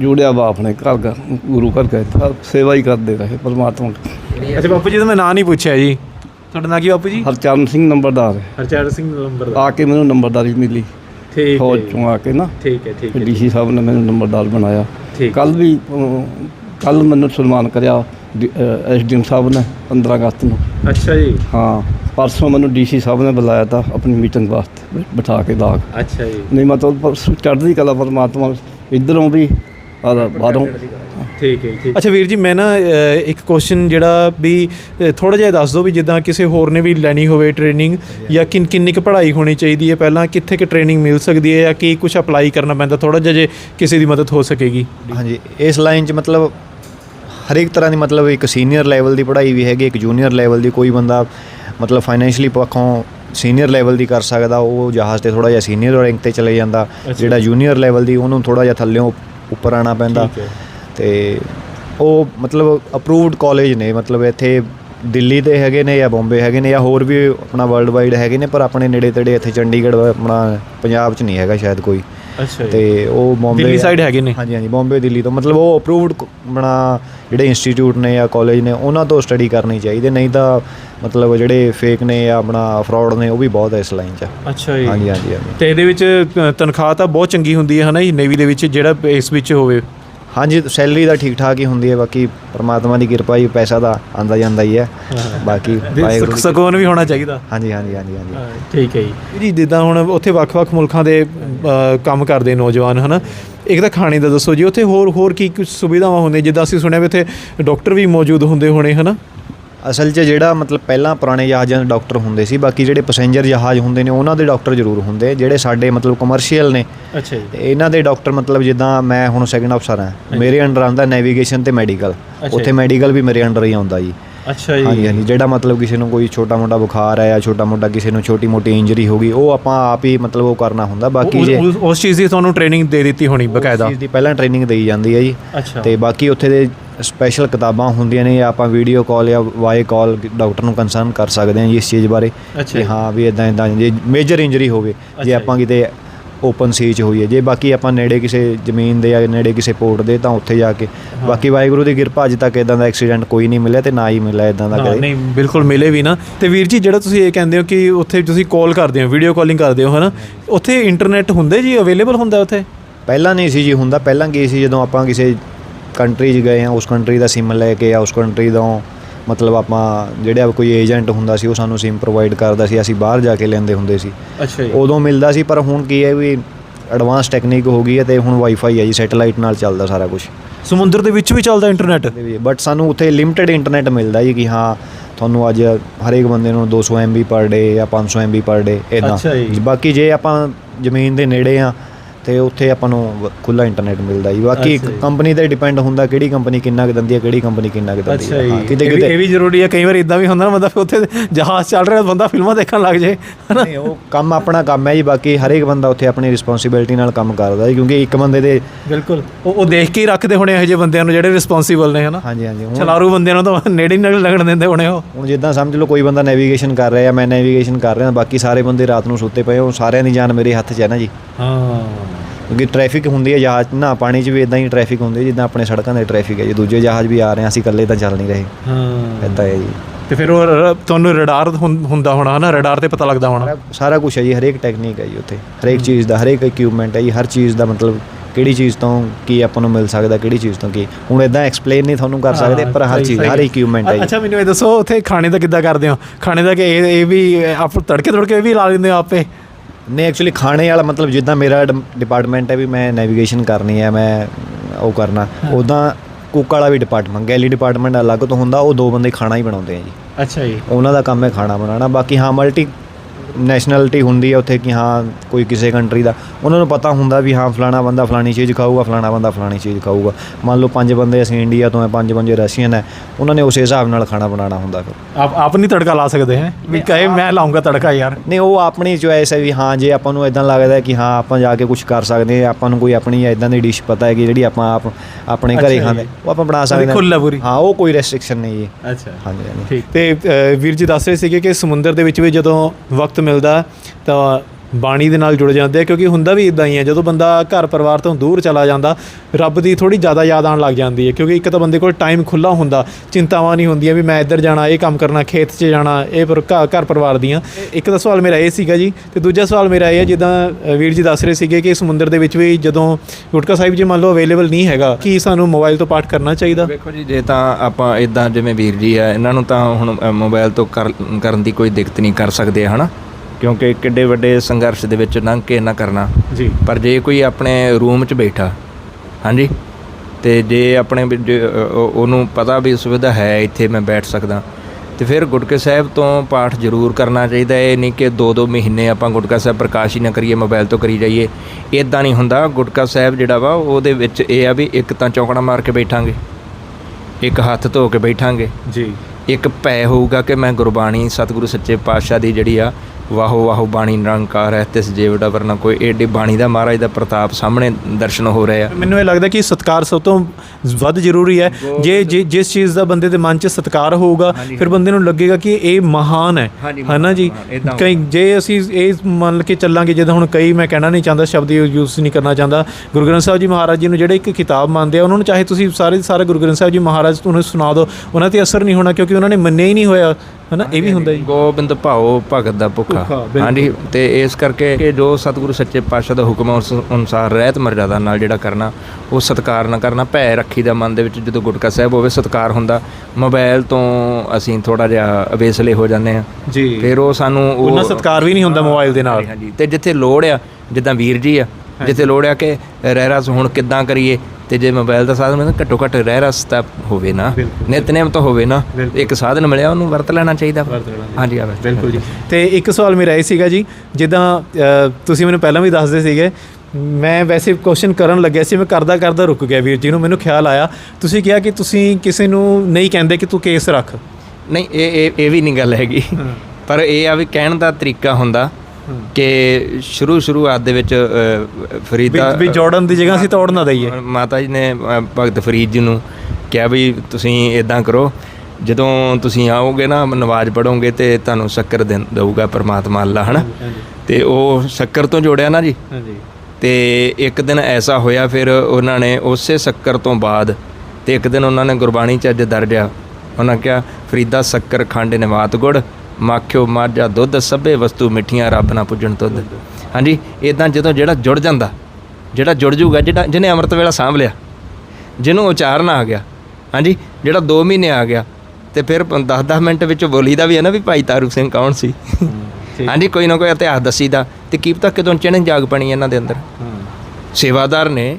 ਜੁੜਿਆ ਵਾ ਆਪਣੇ ਘਰ ਘਰ ਗੁਰੂ ਘਰ ਗਏ ਤਾਂ ਸੇਵਾ ਹੀ ਕਰਦੇ ਰਹੇ ਪਰਮਾਤਮਾ ਦੀ। ਅੱਛਾ ਬਾਪੂ ਜੀ ਤਾਂ ਮੈਂ ਨਾਂ ਨਹੀਂ ਪੁੱਛਿਆ ਜੀ? ਤੁਹਾਡਾ ਨਾਂ ਕੀ ਬਾਪੂ ਜੀ? ਹਰਚਰਨ ਸਿੰਘ ਨੰਬਰਦਾਰ। ਹੈ। ਹਰਚਰਨ ਸਿੰਘ ਨੰਬਰ ਆ ਕੇ ਮੈਨੂੰ ਨੰਬਰਦਾਰੀ ਮਿਲੀ। ਠੀਕ ਫੌਜ ਚੋਂ ਆ ਕੇ ਨਾ। ਠੀਕ ਹੈ ਠੀਕ ਹੈ। ਡੀਸੀ ਸਾਹਿਬ ਨੇ ਮੈਨੂੰ ਨੰਬਰਦਾਰ ਬਣਾਇਆ। ਠੀਕ। ਕੱਲ ਵੀ ਕੱਲ ਮੈਨੂੰ ਸਨਮਾਨ ਕਰਿਆ ਐਸਡੀਐਮ ਸਾਹਿਬ ਨੇ 15 ਅਗਸਤ ਨੂੰ। ਅੱਛਾ ਜੀ। ਹਾਂ। ਪਰਸੋਂ ਮੈਨੂੰ ਡੀਸੀ ਸਾਹਿਬ ਨੇ ਬੁਲਾਇਆ ਤਾਂ ਆਪਣੀ ਮੀਟਿੰਗ ਵਾਸਤੇ ਬਿਠਾ ਕੇ ਦਾਗ। ਅੱਛਾ ਜੀ। ਨਹੀਂ ਮਤਲਬ ਪਰਸੋਂ ਚੜ੍ਹਦੀ ਕਲਾ ਪਰਮਾਤਮਾ ਇਧਰੋਂ ਵੀ ਔਰ ਬਾਹਰੋਂ। ਠੀਕ ਹੈ ਠੀਕ। ਅੱਛਾ ਵੀਰ ਜੀ ਮੈਂ ਨਾ ਇੱਕ ਕੁਐਸਚਨ ਜਿਹੜਾ ਵੀ ਥੋੜਾ ਜਿਹਾ ਦੱਸ ਦਿਓ ਵੀ ਜਿੱਦਾਂ ਕਿਸੇ ਹੋਰ ਨੇ ਵੀ ਲੈਣੀ ਹੋਵੇ ਟ੍ਰੇਨਿੰਗ ਜਾਂ ਕਿੰਨ ਕਿੰਨੀ ਕੁ ਪੜ੍ਹਾਈ ਹੋਣੀ ਚਾਹੀਦੀ ਹੈ ਪਹਿਲਾਂ ਕਿੱਥੇ ਕਿ ਟ੍ਰੇਨਿੰਗ ਮਿਲ ਸਕਦੀ ਹੈ ਜਾਂ ਕੀ ਕੁਝ ਅਪਲਾਈ ਕਰਨਾ ਪੈਂਦਾ ਥੋੜਾ ਜਿਹਾ ਜੇ ਕਿਸੇ ਦੀ ਮਦਦ ਹੋ ਸਕੇਗੀ। ਹਾਂਜੀ ਇਸ ਲਾਈਨ 'ਚ ਮਤਲਬ ਹਰੇਕ ਤਰ੍ਹਾਂ ਦੀ ਮਤਲਬ ਇੱਕ ਸੀਨੀਅਰ ਲੈਵਲ ਦੀ ਪੜ੍ਹਾਈ ਵੀ ਹੈਗੀ ਇੱਕ ਜੂਨੀਅਰ ਲੈਵਲ ਦੀ ਕੋਈ ਬੰਦਾ ਮਤਲਬ ਫਾਈਨੈਂਸ਼ੀਅਲੀ ਪੱਖੋਂ ਸੀਨੀਅਰ ਲੈਵਲ ਦੀ ਕਰ ਸਕਦਾ ਉਹ ਜਹਾਜ਼ ਤੇ ਥੋੜਾ ਜਿਹਾ ਸੀਨੀਅਰ ਰੈਂਕ ਤੇ ਚਲੇ ਜਾਂਦਾ ਜਿਹੜਾ ਜੂਨੀਅਰ ਲੈਵਲ ਦੀ ਉਹਨੂੰ ਥੋੜਾ ਜਿਹਾ ਥੱਲੇੋਂ ਉੱਪਰ ਆਣਾ ਪੈਂਦਾ। ਤੇ ਉਹ ਮਤਲਬ ਅਪਰੂਵਡ ਕਾਲਜ ਨੇ ਮਤਲਬ ਇੱਥੇ ਦਿੱਲੀ ਦੇ ਹੈਗੇ ਨੇ ਜਾਂ ਬੰਬੇ ਹੈਗੇ ਨੇ ਜਾਂ ਹੋਰ ਵੀ ਆਪਣਾ ਵਰਲਡ ਵਾਈਡ ਹੈਗੇ ਨੇ ਪਰ ਆਪਣੇ ਨੇੜੇ ਤੇੜੇ ਇੱਥੇ ਚੰਡੀਗੜ੍ਹ ਆਪਣਾ ਪੰਜਾਬ 'ਚ ਨਹੀਂ ਹੈਗਾ ਸ਼ਾਇਦ ਕੋਈ। ਅੱਛਾ ਤੇ ਉਹ ਬੰਬੇ ਦਿੱਲੀ side ਹੈਗੇ ਨੇ। ਹਾਂਜੀ ਹਾਂਜੀ ਬੰਬੇ ਦਿੱਲੀ ਤੋਂ। ਮਤਲਬ ਉਹ ਅਪਰੂਵਡ ਬਣਾ ਜਿਹੜੇ ਇੰਸਟੀਚਿਊਟ ਨੇ ਜਾਂ ਕਾਲਜ ਨੇ ਉਹਨਾਂ ਤੋਂ ਸਟੱਡੀ ਕਰਨੀ ਚਾਹੀਦੀ ਨਹੀਂ ਤਾਂ ਮਤਲਬ ਜਿਹੜੇ ਫੇਕ ਨੇ ਜਾਂ ਆਪਣਾ ਫਰਾਡ ਨੇ ਉਹ ਵੀ ਬਹੁਤ ਹੈ ਇਸ ਲਾਈਨ 'ਚ। ਅੱਛਾ ਜੀ। ਹਾਂਜੀ ਹਾਂਜੀ ਹਾਂਜੀ। ਤੇ ਇਹਦੇ ਵਿੱਚ ਅ, ਤਨਖਾਹ ਤਾਂ ਬਹੁਤ ਚੰਗੀ ਹੁੰਦੀ ਹੈ ਹਨਾ ਜੀ? ਨੇਵੀ ਦੇ ਵਿੱਚ ਜਿਹੜਾ ਇਸ ਵਿੱਚ ਹੋਵੇ। ਹਾਂਜੀ ਸੈਲਰੀ ਦਾ ਠੀਕ ਠਾਕ ਹੀ ਹੁੰਦੀ ਹੈ ਬਾਕੀ ਪ੍ਰਮਾਤਮਾ ਦੀ ਕਿਰਪਾ ਹੀ ਪੈਸਾ ਦਾ ਆਂਦਾ ਜਾਂਦਾ ਹੀ ਹੈ। ਬਾਕੀ ਵਾਹਿਗੁਰੂ ਦੀ- ਸਕੂਨ ਵੀ ਹੋਣਾ ਚਾਹੀਦਾ। ਹਾਂਜੀ ਹਾਂਜੀ ਹਾਂਜੀ ਹਾਂਜੀ। ਠੀਕ ਹੈ ਜੀ। ਜੀ ਜਿੱਦਾਂ ਹੁਣ ਉੱਥੇ ਵੱਖ-ਵੱਖ ਮੁਲਕਾਂ ਦੇ ਅ, ਕੰਮ ਕਰਦੇ ਨੌਜਵਾਨ ਹਨਾ? ਇੱਕ ਤਾਂ ਖਾਣੇ ਦਾ ਦੱਸੋ ਜੀ ਉੱਥੇ ਹੋਰ ਹੋਰ ਕੀ ਕੁਝ ਸੁਵਿਧਾਵਾਂ ਹੁੰਦੀਆਂ? ਜਿੱਦਾਂ ਅਸੀਂ ਸੁਣਿਆ ਵੀ ਉੱਥੇ ਡਾਕਟਰ ਵੀ ਮੌਜੂਦ ਹੁੰਦੇ ਹੋਣੇ ਹਨਾ? ਅਸਲ 'ਚ ਜਿਹੜਾ ਮਤਲਬ ਪਹਿਲਾਂ ਪੁਰਾਣੇ ਜਹਾਜ਼ਾਂ ਦੇ ਡਾਕਟਰ ਹੁੰਦੇ ਸੀ ਬਾਕੀ ਜਿਹੜੇ ਪੈਸੇਂਜਰ ਜਹਾਜ਼ ਹੁੰਦੇ ਨੇ ਉਹਨਾਂ ਦੇ ਡਾਕਟਰ ਜ਼ਰੂਰ ਹੁੰਦੇ। ਜਿਹੜੇ ਸਾਡੇ ਮਤਲਬ ਕਮਰਸ਼ੀਅਲ ਨੇ ਅੱਛਾ ਜੀ। ਇਹਨਾਂ ਦੇ ਡਾਕਟਰ ਮਤਲਬ ਜਿੱਦਾਂ ਮੈਂ ਹੁਣ ਸੈਕੰਡ ਅਫਸਰ ਹਾਂ ਮੇਰੇ ਅੰਡਰ ਆਉਂਦਾ ਨੈਵੀਗੇਸ਼ਨ ਤੇ ਮੈਡੀਕਲ ਉੱਥੇ ਮੈਡੀਕਲ ਵੀ ਮੇਰੇ ਅੰਡਰ ਹੀ ਆਉਂਦਾ ਜੀ। ਅੱਛਾ ਹਾਂਜੀ ਹਾਂਜੀ। ਜਿਹੜਾ ਮਤਲਬ ਕਿਸੇ ਨੂੰ ਕੋਈ ਛੋਟਾ ਮੋਟਾ ਬੁਖਾਰ ਜਾਂ ਛੋਟਾ ਮੋਟਾ ਕਿਸੇ ਨੂੰ ਛੋਟੀ ਮੋਟੀ ਇੰਜਰੀ ਹੋ ਗਈ ਉਹ ਆਪਾਂ ਆਪ ਹੀ ਮਤਲਬ ਉਹ ਕਰਨਾ ਹੁੰਦਾ। ਬਾਕੀ ਜੇ ਉਸ- ਉਸ ਚੀਜ਼ ਦੀ ਤੁਹਾਨੂੰ ਟ੍ਰੇਨਿੰਗ ਦੇ ਦਿੱਤੀ ਹੋਣੀ ਬਕਾਇਦਾ? ਚੀਜ਼ ਦੀ ਪਹਿਲਾਂ ਟ੍ਰੇਨਿੰਗ ਦੇਈ ਜਾਂਦੀ ਹੈ ਜੀ। ਅੱਛਾ। ਤੇ ਬਾਕੀ ਉੱਥੇ ਦੇ ਸਪੈਸ਼ਲ ਕਿਤਾਬਾਂ ਹੁੰਦੀਆਂ ਨੇ ਜਾਂ ਆਪਾਂ ਵੀਡੀਓ ਕਾਲ ਜਾਂ ਵਾਈ ਕਾਲ ਡਾਕਟਰ ਨੂੰ ਕੰਸਰਨ ਕਰ ਸਕਦੇ ਹਾਂ ਜੀ ਇਸ ਚੀਜ਼ ਬਾਰੇ। ਅੱਛਾ ਕਿ ਹਾਂ ਵੀ ਇਦਾਂ ਇਦਾਂ ਜੇ ਮੇਜਰ ਇੰਜਰੀ ਹੋਵੇ ਅੱਛਾ ਜੇ। ਆਪਾਂ ਕਿਤੇ ਓਪਨ ਸੀ ਚ ਹੋਈ ਹੈ। ਜੇ ਬਾਕੀ ਆਪਾਂ ਨੇੜੇ ਕਿਸੇ ਜ਼ਮੀਨ ਦੇ ਜਾਂ ਨੇੜੇ ਕਿਸੇ ਪੋਰਟ ਦੇ ਤਾਂ ਉੱਥੇ ਜਾ ਕੇ। ਬਾਕੀ ਵਾਹਿਗੁਰੂ ਦੀ ਕਿਰਪਾ ਅਜੇ ਤੱਕ ਇਦਾਂ ਦਾ ਐਕਸੀਡੈਂਟ ਕੋਈ ਨਹੀਂ ਮਿਲਿਆ ਤੇ ਨਾ ਹੀ ਮਿਲਿਆ ਇਦਾਂ ਦਾ ਕਦੇ। ਨਹੀਂ ਬਿਲਕੁਲ ਮਿਲੇ ਵੀ ਨਾ। ਤੇ ਵੀਰ ਜੀ ਜਿਹੜਾ ਤੁਸੀਂ ਇਹ ਕਹਿੰਦੇ ਹੋ ਕਿ ਉੱਥੇ ਤੁਸੀਂ ਕਾਲ ਕਰਦੇ ਹੋ ਵੀਡੀਓ ਕਾਲਿੰਗ ਕਰਦੇ ਹੋ ਹਨਾ? ਉੱਥੇ ਇੰਟਰਨੈਟ ਹੁੰਦੇ ਜੀ ਅਵੇਲੇਬਲ ਹੁੰਦਾ ਉੱਥੇ? ਪਹਿਲਾਂ ਨਹੀਂ ਸੀ ਜੀ ਹੁੰਦਾ। ਪਹਿਲਾਂ ਕੀ ਸੀ ਜਦੋਂ ਆਪਾਂ ਕਿਸੇ ਕੰਟਰੀ 'ਚ ਗਏ ਆ ਉਸ ਕੰਟਰੀ ਦਾ ਸਿਮ ਲੈ ਕੇ ਆ ਉਸ ਕੰਟਰੀ ਤੋਂ ਮਤਲਬ ਆਪਾਂ ਜਿਹੜਾ ਕੋਈ ਏਜੰਟ ਹੁੰਦਾ ਸੀ ਉਹ ਸਾਨੂੰ ਸਿਮ ਪ੍ਰੋਵਾਈਡ ਕਰਦਾ ਸੀ ਅਸੀਂ ਬਾਹਰ ਜਾ ਕੇ ਲੈਂਦੇ ਹੁੰਦੇ ਸੀ। ਅੱਛਾ ਜੀ। ਉਦੋਂ ਮਿਲਦਾ ਸੀ ਪਰ ਹੁਣ ਕੀ ਹੈ ਵੀ ਐਡਵਾਂਸ ਟੈਕਨੀਕ ਹੋ ਗਈ ਹੈ ਤੇ ਹੁਣ ਵਾਈਫਾਈ ਹੈ ਜੀ ਸੈਟੇਲਾਈਟ ਨਾਲ ਚੱਲਦਾ ਸਾਰਾ ਕੁਝ ਸਮੁੰਦਰ ਦੇ ਵਿੱਚ ਵੀ ਚੱਲਦਾ ਇੰਟਰਨੈਟ ਬਟ ਸਾਨੂੰ ਉੱਥੇ ਲਿਮਟਿਡ ਇੰਟਰਨੈਟ ਮਿਲਦਾ ਜੀ ਕਿ ਹਾਂ ਤੁਹਾਨੂੰ ਅੱਜ ਹਰੇਕ ਬੰਦੇ ਨੂੰ 200 MB ਪਰ ਡੇ ਜਾਂ 500 MB ਪਰ ਡੇ ਇਦਾਂ। ਬਾਕੀ ਜੇ ਆਪਾਂ ਜ਼ਮੀਨ ਦੇ ਨੇੜੇ ਆ ਤੇ ਉੱਥੇ ਆਪਾਂ ਨੂੰ ਖੁੱਲਾ ਇੰਟਰਨੈਟ ਮਿਲਦਾ ਜੀ। ਬਾਕੀ। ਕੰਪਨੀ ਤੇ ਡਿਪੈਂਡ ਹੁੰਦਾ ਕਿਹੜੀ ਕੰਪਨੀ ਕਿੰਨਾ ਕੁ ਦਿੰਦੀ ਹੈ ਕਿਹੜੀ ਕੰਪਨੀ ਕਿੰਨਾ ਕੁ ਦਿੰਦੀ ਅੱਛਾ ਹੈ ਹਾਂ, ਕਿਤੇ ਇਹ ਵੀ- ਕਿਤੇ ਇਹ ਵੀ ਜ਼ਰੂਰੀ ਹੈ ਕਈ ਵਾਰ ਇਦਾਂ ਵੀ ਹੁੰਦਾ ਨਾ ਬੰਦਾ ਫਿਰ ਉੱਥੇ ਜਹਾਜ਼ ਚੱਲ ਰਿਹਾ ਬੰਦਾ ਫਿਲਮਾਂ ਦੇਖਣ ਲੱਗ ਜੇ ਨਹੀਂ ਉਹ ਕੰਮ ਆਪਣਾ ਕੰਮ ਹੈ ਜੀ ਬਾਕੀ ਹਰੇਕ ਬੰਦਾ ਉੱਥੇ ਆਪਣੀ ਰਿਸਪੌਂਸਿਬਿਲਟੀ ਨਾਲ ਕੰਮ ਕਰਦਾ ਹੈ ਕਿਉਂਕਿ ਇੱਕ ਬੰਦੇ ਦੇ ਬਿਲਕੁਲ। ਉਹ ਉਹ ਦੇਖ ਕੇ ਹੀ ਰੱਖਦੇ ਹੋਣੇ ਇਹੋ ਜਿਹੇ ਬੰਦਿਆਂ ਨੂੰ ਜਿਹੜੇ ਰਿਸਪੌਂਸੀਬਲ ਨੇ ਹਨਾ? ਹਾਂਜੀ ਹਾਂਜੀ। ਚਲਾਰੂ ਬੰਦਿਆਂ ਨੂੰ ਤਾਂ ਨੇੜੇ ਹੀ ਲੱਗਣ ਦਿੰਦੇ ਹੋਣੇ ਉਹ। ਹੁਣ ਜਿੱਦਾਂ ਸਮਝ ਲਓ ਕੋਈ ਬੰਦਾ ਨੈਵੀਗੇਸ਼ਨ ਕਰ ਰਿਹਾ ਮੈਂ ਨੈਵੀਗੇਸ਼ਨ ਕਰ ਰਿਹਾ ਬਾਕੀ ਸਾਰੇ ਬੰਦੇ ਰਾਤ ਨੂੰ ਸੁੱਤੇ ਪਏ ਉਹ ਸਾਰਿਆਂ ਦੀ ਜਾਨ ਮੇਰੇ ਹੱਥ 'ਚ ਹੈ ਨਾ ਜੀ। ਹਾਂ। ਕਿਉਂਕਿ ਟ੍ਰੈਫਿਕ ਹੁੰਦੀ ਹੈ ਜਹਾਜ਼ ਨਾ ਪਾਣੀ 'ਚ ਵੀ ਇਦਾਂ ਹੀ ਟ੍ਰੈਫਿਕ ਹੁੰਦੀ ਹੈ ਜਿੱਦਾਂ ਆਪਣੇ ਸੜਕਾਂ ਤੇ ਟ੍ਰੈਫਿਕ ਹੈ। ਜੀ ਦੂਜੇ ਜਹਾਜ਼ ਵੀ ਆ ਰਹੇ ਆ ਅਸੀਂ ਇਕੱਲੇ ਤਾਂ ਚੱਲ ਨਹੀਂ ਰਹੇ। ਹਾਂ। ਇਦਾਂ ਹੈ ਜੀ। ਤੇ ਫਿਰ ਉਹ ਰ- ਤੁਹਾਨੂੰ ਰਡਾਰ ਹੁੰਦਾ ਹੋਣਾ ਹਨਾ? ਰਡਾਰ ਤੇ ਪਤਾ ਲੱਗਦਾ ਹੋਣਾ। ਸਾਰਾ- ਸਾਰਾ ਕੁਝ ਹੈ ਜੀ ਹਰੇਕ ਟੈਕਨੀਕ ਹੈ ਜੀ ਉੱਥੇ। ਹਰੇਕ ਚੀਜ਼ ਦਾ ਹਰੇਕ ਇਕਵਿਪਮੈਂਟ ਹੈ ਜੀ ਹਰ ਚੀਜ਼ ਦਾ ਮਤਲਬ ਕਿਹੜੀ ਚੀਜ਼ ਤੋਂ ਕੀ ਆਪਾਂ ਨੂੰ ਮਿਲ ਸਕਦਾ ਕਿਹੜੀ ਚੀਜ਼ ਤੋਂ ਕੀ। ਹੁਣ ਇਦਾਂ ਐਕਸਪਲੇਨ ਨਹੀਂ ਤੁਹਾਨੂੰ ਕਰ ਸਕਦੇ ਪਰ ਹਰ ਚੀਜ਼ ਹਰ। ਇਕਵਿਪਮੈਂਟ ਹੈ ਜੀ। ਅੱਛਾ ਮੈਨੂੰ ਇਹ ਦੱਸੋ ਉੱਥੇ ਖਾਣੇ ਦਾ ਕਿੱਦਾਂ ਕਰਦੇ ਹੋ? ਖਾਣੇ ਦਾ ਕਿ ਇਹ ਇਹ ਵੀ ਆਪ ਤੜਕੇ ਤੜਕੇ ਇਹ ਵੀ ਲਾ ਲੈਂਦੇ ਹੋ ਆਪੇ? ਨਹੀਂ ਐਕਚੁਅਲੀ ਖਾਣੇ ਵਾਲਾ ਮਤਲਬ ਜਿੱਦਾਂ ਮੇਰਾ ਡਿਪਾਰਟਮੈਂਟ ਹੈ ਵੀ ਮੈਂ ਨੈਵੀਗੇਸ਼ਨ ਕਰਨੀ ਹੈ ਮੈਂ ਉਹ ਕਰਨਾ। ਉਦਾਂ ਕੁੱਕ ਵਾਲਾ ਵੀ ਡਿਪਾਰਟਮੈਂਟ ਗੈਲੀ ਡਿਪਾਰਟਮੈਂਟ ਅਲੱਗ ਤੋਂ ਹੁੰਦਾ ਉਹ ਦੋ ਬੰਦੇ ਖਾਣਾ ਹੀ ਬਣਾਉਂਦੇ ਆ ਜੀ। ਅੱਛਾ ਜੀ। ਉਹਨਾਂ ਦਾ ਕੰਮ ਹੈ ਖਾਣਾ ਬਣਾਉਣਾ। ਬਾਕੀ ਹਾਂ ਮਲਟੀ ਨੈਸ਼ਨੈਲਿਟੀ ਹੁੰਦੀ ਹੈ ਉੱਥੇ ਕਿ ਹਾਂ ਕੋਈ ਕਿਸੇ ਕੰਟਰੀ ਦਾ। ਉਹਨਾਂ ਨੂੰ ਪਤਾ ਹੁੰਦਾ ਵੀ ਹਾਂ ਫਲਾਣਾ ਬੰਦਾ ਫਲਾਣੀ ਚੀਜ਼ ਖਾਊਗਾ ਫਲਾਣਾ ਬੰਦਾ ਫਲਾਣੀ ਚੀਜ਼ ਖਾਊਗਾ। ਮੰਨ ਲਓ ਪੰਜ ਬੰਦੇ ਅਸੀਂ ਇੰਡੀਆ ਤੋਂ ਹੈ ਪੰਜ ਬੰਦੇ ਰਸ਼ੀਅਨ ਹੈ ਉਹਨਾਂ ਨੇ ਉਸੇ ਹਿਸਾਬ ਨਾਲ ਖਾਣਾ ਬਣਾਉਣਾ ਹੁੰਦਾ ਫਿਰ। ਆਪ ਆਪ ਨਹੀਂ ਤੜਕਾ ਲਾ ਸਕਦੇ ਹੈ? ਵੀ ਕਹੇ ਮੈਂ ਲਾਉਂਗਾ ਤੜਕਾ ਯਾਰ। ਨਹੀਂ ਉਹ ਆਪਣੀ ਚੁਆਇਸ ਹੈ ਵੀ ਹਾਂ ਜੇ ਆਪਾਂ ਨੂੰ ਇਦਾਂ ਲੱਗਦਾ ਹੈ ਕਿ ਹਾਂ ਆਪਾਂ ਜਾ ਕੇ ਕੁਝ ਕਰ ਸਕਦੇ ਹਾਂ ਆਪਾਂ ਨੂੰ ਕੋਈ ਆਪਣੀ ਇਦਾਂ ਦੀ ਡਿਸ਼ ਪਤਾ ਹੈ ਕਿ ਜਿਹੜੀ ਆਪਾਂ ਆਪ ਆਪਣੇ ਘਰੇ। ਖਾਂਦੇ ਉਹ ਆਪਾਂ ਬਣਾ ਸਕਦੇ ਹੈ। ਪੂਰੀ। ਹਾਂ ਉਹ ਕੋਈ ਰੈਸਟ੍ਰਿਕਸ਼ਨ ਨਹੀਂ ਜੀ। ਅੱਛਾ। ਹਾਂਜੀ ਠੀਕ। ਤੇ ਵੀਰ ਜੀ ਦੱਸ ਰਹੇ ਸੀਗੇ ਕਿ ਸਮੁੰਦਰ ਦੇ ਵਿੱਚ ਵੀ ਜਦੋਂ ਵਕਤ ਮਿਲਦਾ ਤਾਂ ਬਾਣੀ ਦੇ ਨਾਲ ਜੁੜ ਜਾਂਦੇ ਆ ਕਿਉਂਕਿ ਹੁੰਦਾ ਵੀ ਇਦਾਂ ਹੀ ਹੈ ਜਦੋਂ ਬੰਦਾ ਘਰ ਪਰਿਵਾਰ ਤੋਂ ਦੂਰ ਚਲਾ ਜਾਂਦਾ ਰੱਬ ਦੀ ਥੋੜੀ ਜ਼ਿਆਦਾ ਯਾਦ ਆਉਣ ਲੱਗ ਜਾਂਦੀ ਹੈ ਕਿਉਂਕਿ ਇੱਕ ਤਾਂ ਬੰਦੇ ਕੋਲ ਟਾਈਮ ਖੁੱਲਾ ਹੁੰਦਾ ਚਿੰਤਾਵਾਂ ਨਹੀਂ ਹੁੰਦੀਆਂ ਵੀ ਮੈਂ ਇੱਧਰ ਜਾਣਾ ਇਹ ਕੰਮ ਕਰਨਾ ਖੇਤ 'ਚ ਜਾਣਾ ਇਹ ਪਰ ਘਰ ਪਰਿਵਾਰ ਦੀਆਂ। ਇੱਕ ਤਾਂ ਸਵਾਲ ਮੇਰਾ ਇਹ ਸੀਗਾ ਜੀ ਤੇ ਦੂਜਾ ਸਵਾਲ ਮੇਰਾ ਇਹ ਹੈ ਜਿੱਦਾਂ ਵੀਰ ਜੀ ਦੱਸ ਰਹੇ ਸੀਗੇ ਕਿ ਸਮੁੰਦਰ ਦੇ ਵਿੱਚ ਵੀ ਜਦੋਂ ਗੁਟਕਾ ਸਾਹਿਬ ਜੀ ਮੰਨ ਲਓ ਅਵੇਲੇਬਲ ਨਹੀਂ ਹੈਗਾ ਕੀ ਸਾਨੂੰ ਮੋਬਾਈਲ ਤੋਂ ਪਾਠ ਕਰਨਾ ਚਾਹੀਦਾ? ਵੇਖੋ ਜੀ ਜੇ ਤਾਂ ਆਪਾਂ ਇਦਾਂ ਜਿਵੇਂ ਵੀਰ ਜੀ ਆ ਇਹਨਾਂ ਨੂੰ ਤਾਂ ਹੁਣ ਅ, ਮੋਬਾਈਲ ਤੋਂ ਕਰਨ ਦੀ ਕੋਈ ਦਿੱਕਤ ਨਹੀਂ ਕਰ ਸਕਦੇ ਹਨਾ? ਕਿਉਂਕਿ ਕਿੱਡੇ ਵੱਡੇ ਸੰਘਰਸ਼ ਦੇ ਵਿੱਚ ਲੰਘ ਕੇ ਨਾ ਕਰਨਾ। ਜੀ। ਪਰ ਜੇ ਕੋਈ ਆਪਣੇ ਰੂਮ 'ਚ ਬੈਠਾ ਹਾਂਜੀ ਤੇ ਜੇ ਆਪਣੇ ਉਹਨੂੰ ਪਤਾ ਵੀ ਸੁਵਿਧਾ ਹੈ ਇੱਥੇ ਮੈਂ ਬੈਠ ਸਕਦਾ ਤੇ ਫਿਰ ਗੁਟਕੇ ਸਾਹਿਬ ਤੋਂ ਪਾਠ ਜ਼ਰੂਰ ਕਰਨਾ ਚਾਹੀਦਾ ਇਹ ਨਹੀਂ ਕਿ 2-2 ਮਹੀਨੇ ਆਪਾਂ ਗੁਟਕਾ ਸਾਹਿਬ ਪ੍ਰਕਾਸ਼ ਹੀ ਨਾ ਕਰੀਏ ਮੋਬਾਈਲ ਤੋਂ ਕਰੀ ਜਾਈਏ। ਇਦਾਂ ਨਹੀਂ ਹੁੰਦਾ ਗੁਟਕਾ ਸਾਹਿਬ ਜਿਹੜਾ ਵਾ ਉਹਦੇ ਵਿੱਚ ਇਹ ਆ ਵੀ ਇੱਕ ਤਾਂ ਚੌਕੜਾ ਮਾਰ ਕੇ ਬੈਠਾਂਗੇ ਇੱਕ ਹੱਥ ਧੋ ਕੇ ਬੈਠਾਂਗੇ। ਜੀ। ਇੱਕ ਭੈ ਹੋਊਗਾ ਕਿ ਮੈਂ ਗੁਰਬਾਣੀ ਸਤਿਗੁਰੂ ਸੱਚੇ ਪਾਤਸ਼ਾਹ ਦੀ ਜਿਹੜੀ ਆ ਵਾਹੋ ਵਾਹੋ ਬਾਣੀ ਨਿਰੰਕਾਰ ਹੈ ਤਿਸ ਜੀਵੜਾ ਵਰਨਾ ਕੋਈ। ਏਡੀ ਬਾਣੀ ਦਾ ਮਹਾਰਾਜ ਦਾ ਪ੍ਰਤਾਪ ਸਾਹਮਣੇ ਦਰਸ਼ਨ ਹੋ ਰਹੇ ਮੈਨੂੰ ਇਹ ਲੱਗਦਾ ਕਿ ਸਤਕਾਰ ਸਭ ਤੋਂ ਵੱਧ ਜ਼ਰੂਰੀ ਹੈ। ਜੇ ਜਿਸ ਚੀਜ਼ ਦਾ ਬੰਦੇ ਦੇ ਮਨ 'ਚ ਸਤਕਾਰ ਹੋਊਗਾ ਫਿਰ ਬੰਦੇ ਨੂੰ ਲੱਗੇਗਾ ਕਿ ਇਹ ਮਹਾਨ ਹੈ। ਹਾਂਜੀ, ਹੈ ਜੀ? ਕਈ ਜੇ ਅਸੀਂ ਇਹ ਮੰਨ ਕੇ ਚੱਲਾਂਗੇ ਜਦੋਂ ਹੁਣ ਕਈ ਮੈਂ ਕਹਿਣਾ ਨਹੀਂ ਚਾਹੁੰਦਾ ਸ਼ਬਦ ਯੂਜ਼ ਨਹੀਂ ਕਰਨਾ ਚਾਹੁੰਦਾ ਗੁਰੂ ਗ੍ਰੰਥ ਸਾਹਿਬ ਜੀ ਮਹਾਰਾਜ ਜੀ ਨੂੰ ਜਿਹੜੇ ਇੱਕ ਕਿਤਾਬ ਮੰਨਦੇ ਆ ਉਹਨਾਂ ਨੂੰ ਚਾਹੇ ਤੁਸੀਂ ਸਾਰੇ ਸਾਰੇ ਗੁਰੂ ਗ੍ਰੰਥ ਸਾਹਿਬ ਜੀ ਮਹਾਰਾਜ ਤੁਹਾਨੂੰ ਸੁਣਾ ਦਿਓ। ਉਹਨਾਂ ਤੇ ਅਸਰ ਨਹੀਂ ਹੋਣਾ ਕਿਉਂਕਿ ਉਹਨਾਂ ਨੇ ਮੰਨਿਆ ਹੀ ਨਹੀਂ ਹੋਇਆ। ਹੈ ਨਾ ਇਹ ਵੀ ਹੁੰਦਾ ਜੀ। ਗੋਬਿੰਦ ਭਾਓ ਭਗਤ ਦਾ ਭੁੱਖਾ। ਹਾਂਜੀ ਤੇ ਇਸ ਕਰਕੇ ਕਿ ਜੋ ਸਤਿਗੁਰੂ ਸੱਚੇ ਪਾਤਸ਼ਾਹ ਦਾ ਹੁਕਮ ਉਸ ਅਨੁਸਾਰ ਰਹਿਤ ਮਰਜ਼ਾਦਾ ਨਾਲ ਜਿਹੜਾ ਕਰਨਾ ਉਹ ਸਤਕਾਰ ਨਾ ਕਰਨਾ ਭੈ ਰੱਖੀ ਦਾ ਮਨ ਦੇ ਵਿੱਚ ਜਦੋਂ ਗੁਟਕਾ ਸਾਹਿਬ ਹੋਵੇ ਸਤਕਾਰ ਹੁੰਦਾ। ਮੋਬਾਈਲ ਤੋਂ ਅਸੀਂ ਥੋੜਾ ਜਿਹਾ ਅਵੇਸਲੇ ਹੋ ਜਾਂਦੇ ਆ ਜੀ। ਫਿਰ ਉਹ ਸਾਨੂੰ ਉਹ ਉਹਨਾਂ ਸਤਕਾਰ ਵੀ ਨਹੀਂ ਹੁੰਦਾ ਮੋਬਾਈਲ ਦੇ ਨਾਲ। ਹਾਂਜੀ ਤੇ ਜਿੱਥੇ ਲੋੜ ਆ ਜਿੱਦਾਂ ਵੀਰ ਜੀ ਆ ਜਿੱਥੇ ਲੋੜ ਆ ਕਿ ਰਹਿ ਰਸ ਹੁਣ ਕਿੱਦਾਂ ਕਰੀਏ ਤੇ ਜੇ ਮੋਬਾਈਲ ਦਾ ਸਾਧਨ ਮਿਲਦਾ ਘੱਟੋ ਘੱਟ ਰਹਿ ਰਸ ਤਾਂ ਹੋਵੇ ਨਾ। ਨਿਤਨੇਮ ਤਾਂ ਹੋਵੇ ਨਾ। ਇੱਕ ਸਾਧਨ ਮਿਲਿਆ ਉਹਨੂੰ ਵਰਤ ਲੈਣਾ ਚਾਹੀਦਾ। ਹਾਂਜੀ ਆ। ਬਿਲਕੁਲ ਜੀ। ਤੇ ਇੱਕ ਸਵਾਲ ਮੇਰਾ ਇਹ ਸੀਗਾ ਜੀ ਜਿੱਦਾਂ ਤੁਸੀਂ ਮੈਨੂੰ ਪਹਿਲਾਂ ਵੀ ਦੱਸਦੇ ਸੀਗੇ ਮੈਂ ਵੈਸੇ ਕੁਐਸਚਨ ਕਰਨ ਲੱਗਿਆ ਸੀ ਮੈਂ ਕਰਦਾ ਕਰਦਾ ਰੁਕ ਗਿਆ ਵੀਰ ਜੀ ਨੂੰ ਮੈਨੂੰ ਖਿਆਲ ਆਇਆ। ਤੁਸੀਂ ਕਿਹਾ ਕਿ ਤੁਸੀਂ ਕਿਸੇ ਨੂੰ ਨਹੀਂ ਕਹਿੰਦੇ ਕਿ ਤੂੰ ਕੇਸ ਰੱਖ। ਨਹੀਂ ਇਹ ਇਹ ਵੀ ਨਹੀਂ ਗੱਲ ਹੈਗੀ। ਪਰ ਇਹ ਆ ਵੀ ਕਹਿਣ ਦਾ ਤਰੀਕਾ ਹੁੰਦਾ ਕਿ ਸ਼ੁਰੂ ਸ਼ੁਰੂਆਤ ਦੇ ਵਿੱਚ ਫਰੀਦਾ ਵੀ ਜੋੜਨ ਦੀ ਜਗ੍ਹਾ ਅਸੀਂ ਤੋੜ ਨਾ ਦਈਏ। ਮਾਤਾ ਜੀ ਨੇ ਭਗਤ ਫਰੀਦ ਜੀ ਨੂੰ ਕਿਹਾ ਵੀ ਤੁਸੀਂ ਇਦਾਂ ਕਰੋ ਜਦੋਂ ਤੁਸੀਂ ਆਓਗੇ ਨਾ ਨਵਾਜ਼ ਪੜੋਗੇ ਤੇ ਤੁਹਾਨੂੰ ਸ਼ੱਕਰ ਦੇ- ਦਊਗਾ ਪ੍ਰਮਾਤਮਾ ਅੱਲਾ ਹਨਾ? ਤੇ ਉਹ ਸ਼ੱਕਰ ਤੋਂ ਜੋੜਿਆ ਨਾ ਜੀ? ਹਾਂਜੀ। ਤੇ ਇੱਕ ਦਿਨ ਐਸਾ ਹੋਇਆ ਫਿਰ ਉਹਨਾਂ ਨੇ ਉਸੇ ਸ਼ੱਕਰ ਤੋਂ ਬਾਅਦ ਤੇ ਇੱਕ ਦਿਨ ਉਹਨਾਂ ਨੇ ਗੁਰਬਾਣੀ ਚ ਅੱਜ ਦਰਜਾ ਉਹਨਾਂ ਕਿਹਾ ਫਰੀਦਾ ਸ਼ੱਕਰ ਖੰਡ ਨਿਵਾਤ ਗੁੜ ਮਾਖਿਓ ਮਾਝਾ ਦੁੱਧ ਸਭੇ ਵਸਤੂ ਮਿੱਠੀਆਂ ਰੱਬ ਨਾ ਪੁੱਜਣ ਤੁਧ। ਹਾਂਜੀ ਇਦਾਂ ਜਦੋਂ ਜਿਹੜਾ ਜੁੜ ਜਾਂਦਾ ਜਿਹੜਾ ਜੁੜ ਜੂਗਾ ਜਿਹੜਾ ਜਿਹਨੇ ਅੰਮ੍ਰਿਤ ਵੇਲਾ ਸਾਂਭ ਲਿਆ ਜਿਹਨੂੰ ਉਚਾਰਨ ਆ ਗਿਆ ਹਾਂਜੀ ਜਿਹੜਾ 2 ਮਹੀਨੇ ਆ ਗਿਆ ਤੇ ਫਿਰ 10-10 ਮਿੰਟ ਵਿੱਚ ਬੋਲੀਦਾ ਵੀ ਹੈ ਨਾ ਵੀ ਭਾਈ ਤਾਰੂ ਸਿੰਘ ਕੌਣ ਸੀ? ਹਾਂਜੀ ਕੋਈ ਨਾ ਕੋਈ ਇਤਿਹਾਸ ਦੱਸੀਦਾ ਤੇ ਕੀ ਪਤਾ ਕਦੋਂ ਚਿਹਨ ਜਾਗ ਪਣੀ ਇਹਨਾਂ ਦੇ ਅੰਦਰ? ਸੇਵਾਦਾਰ ਨੇ।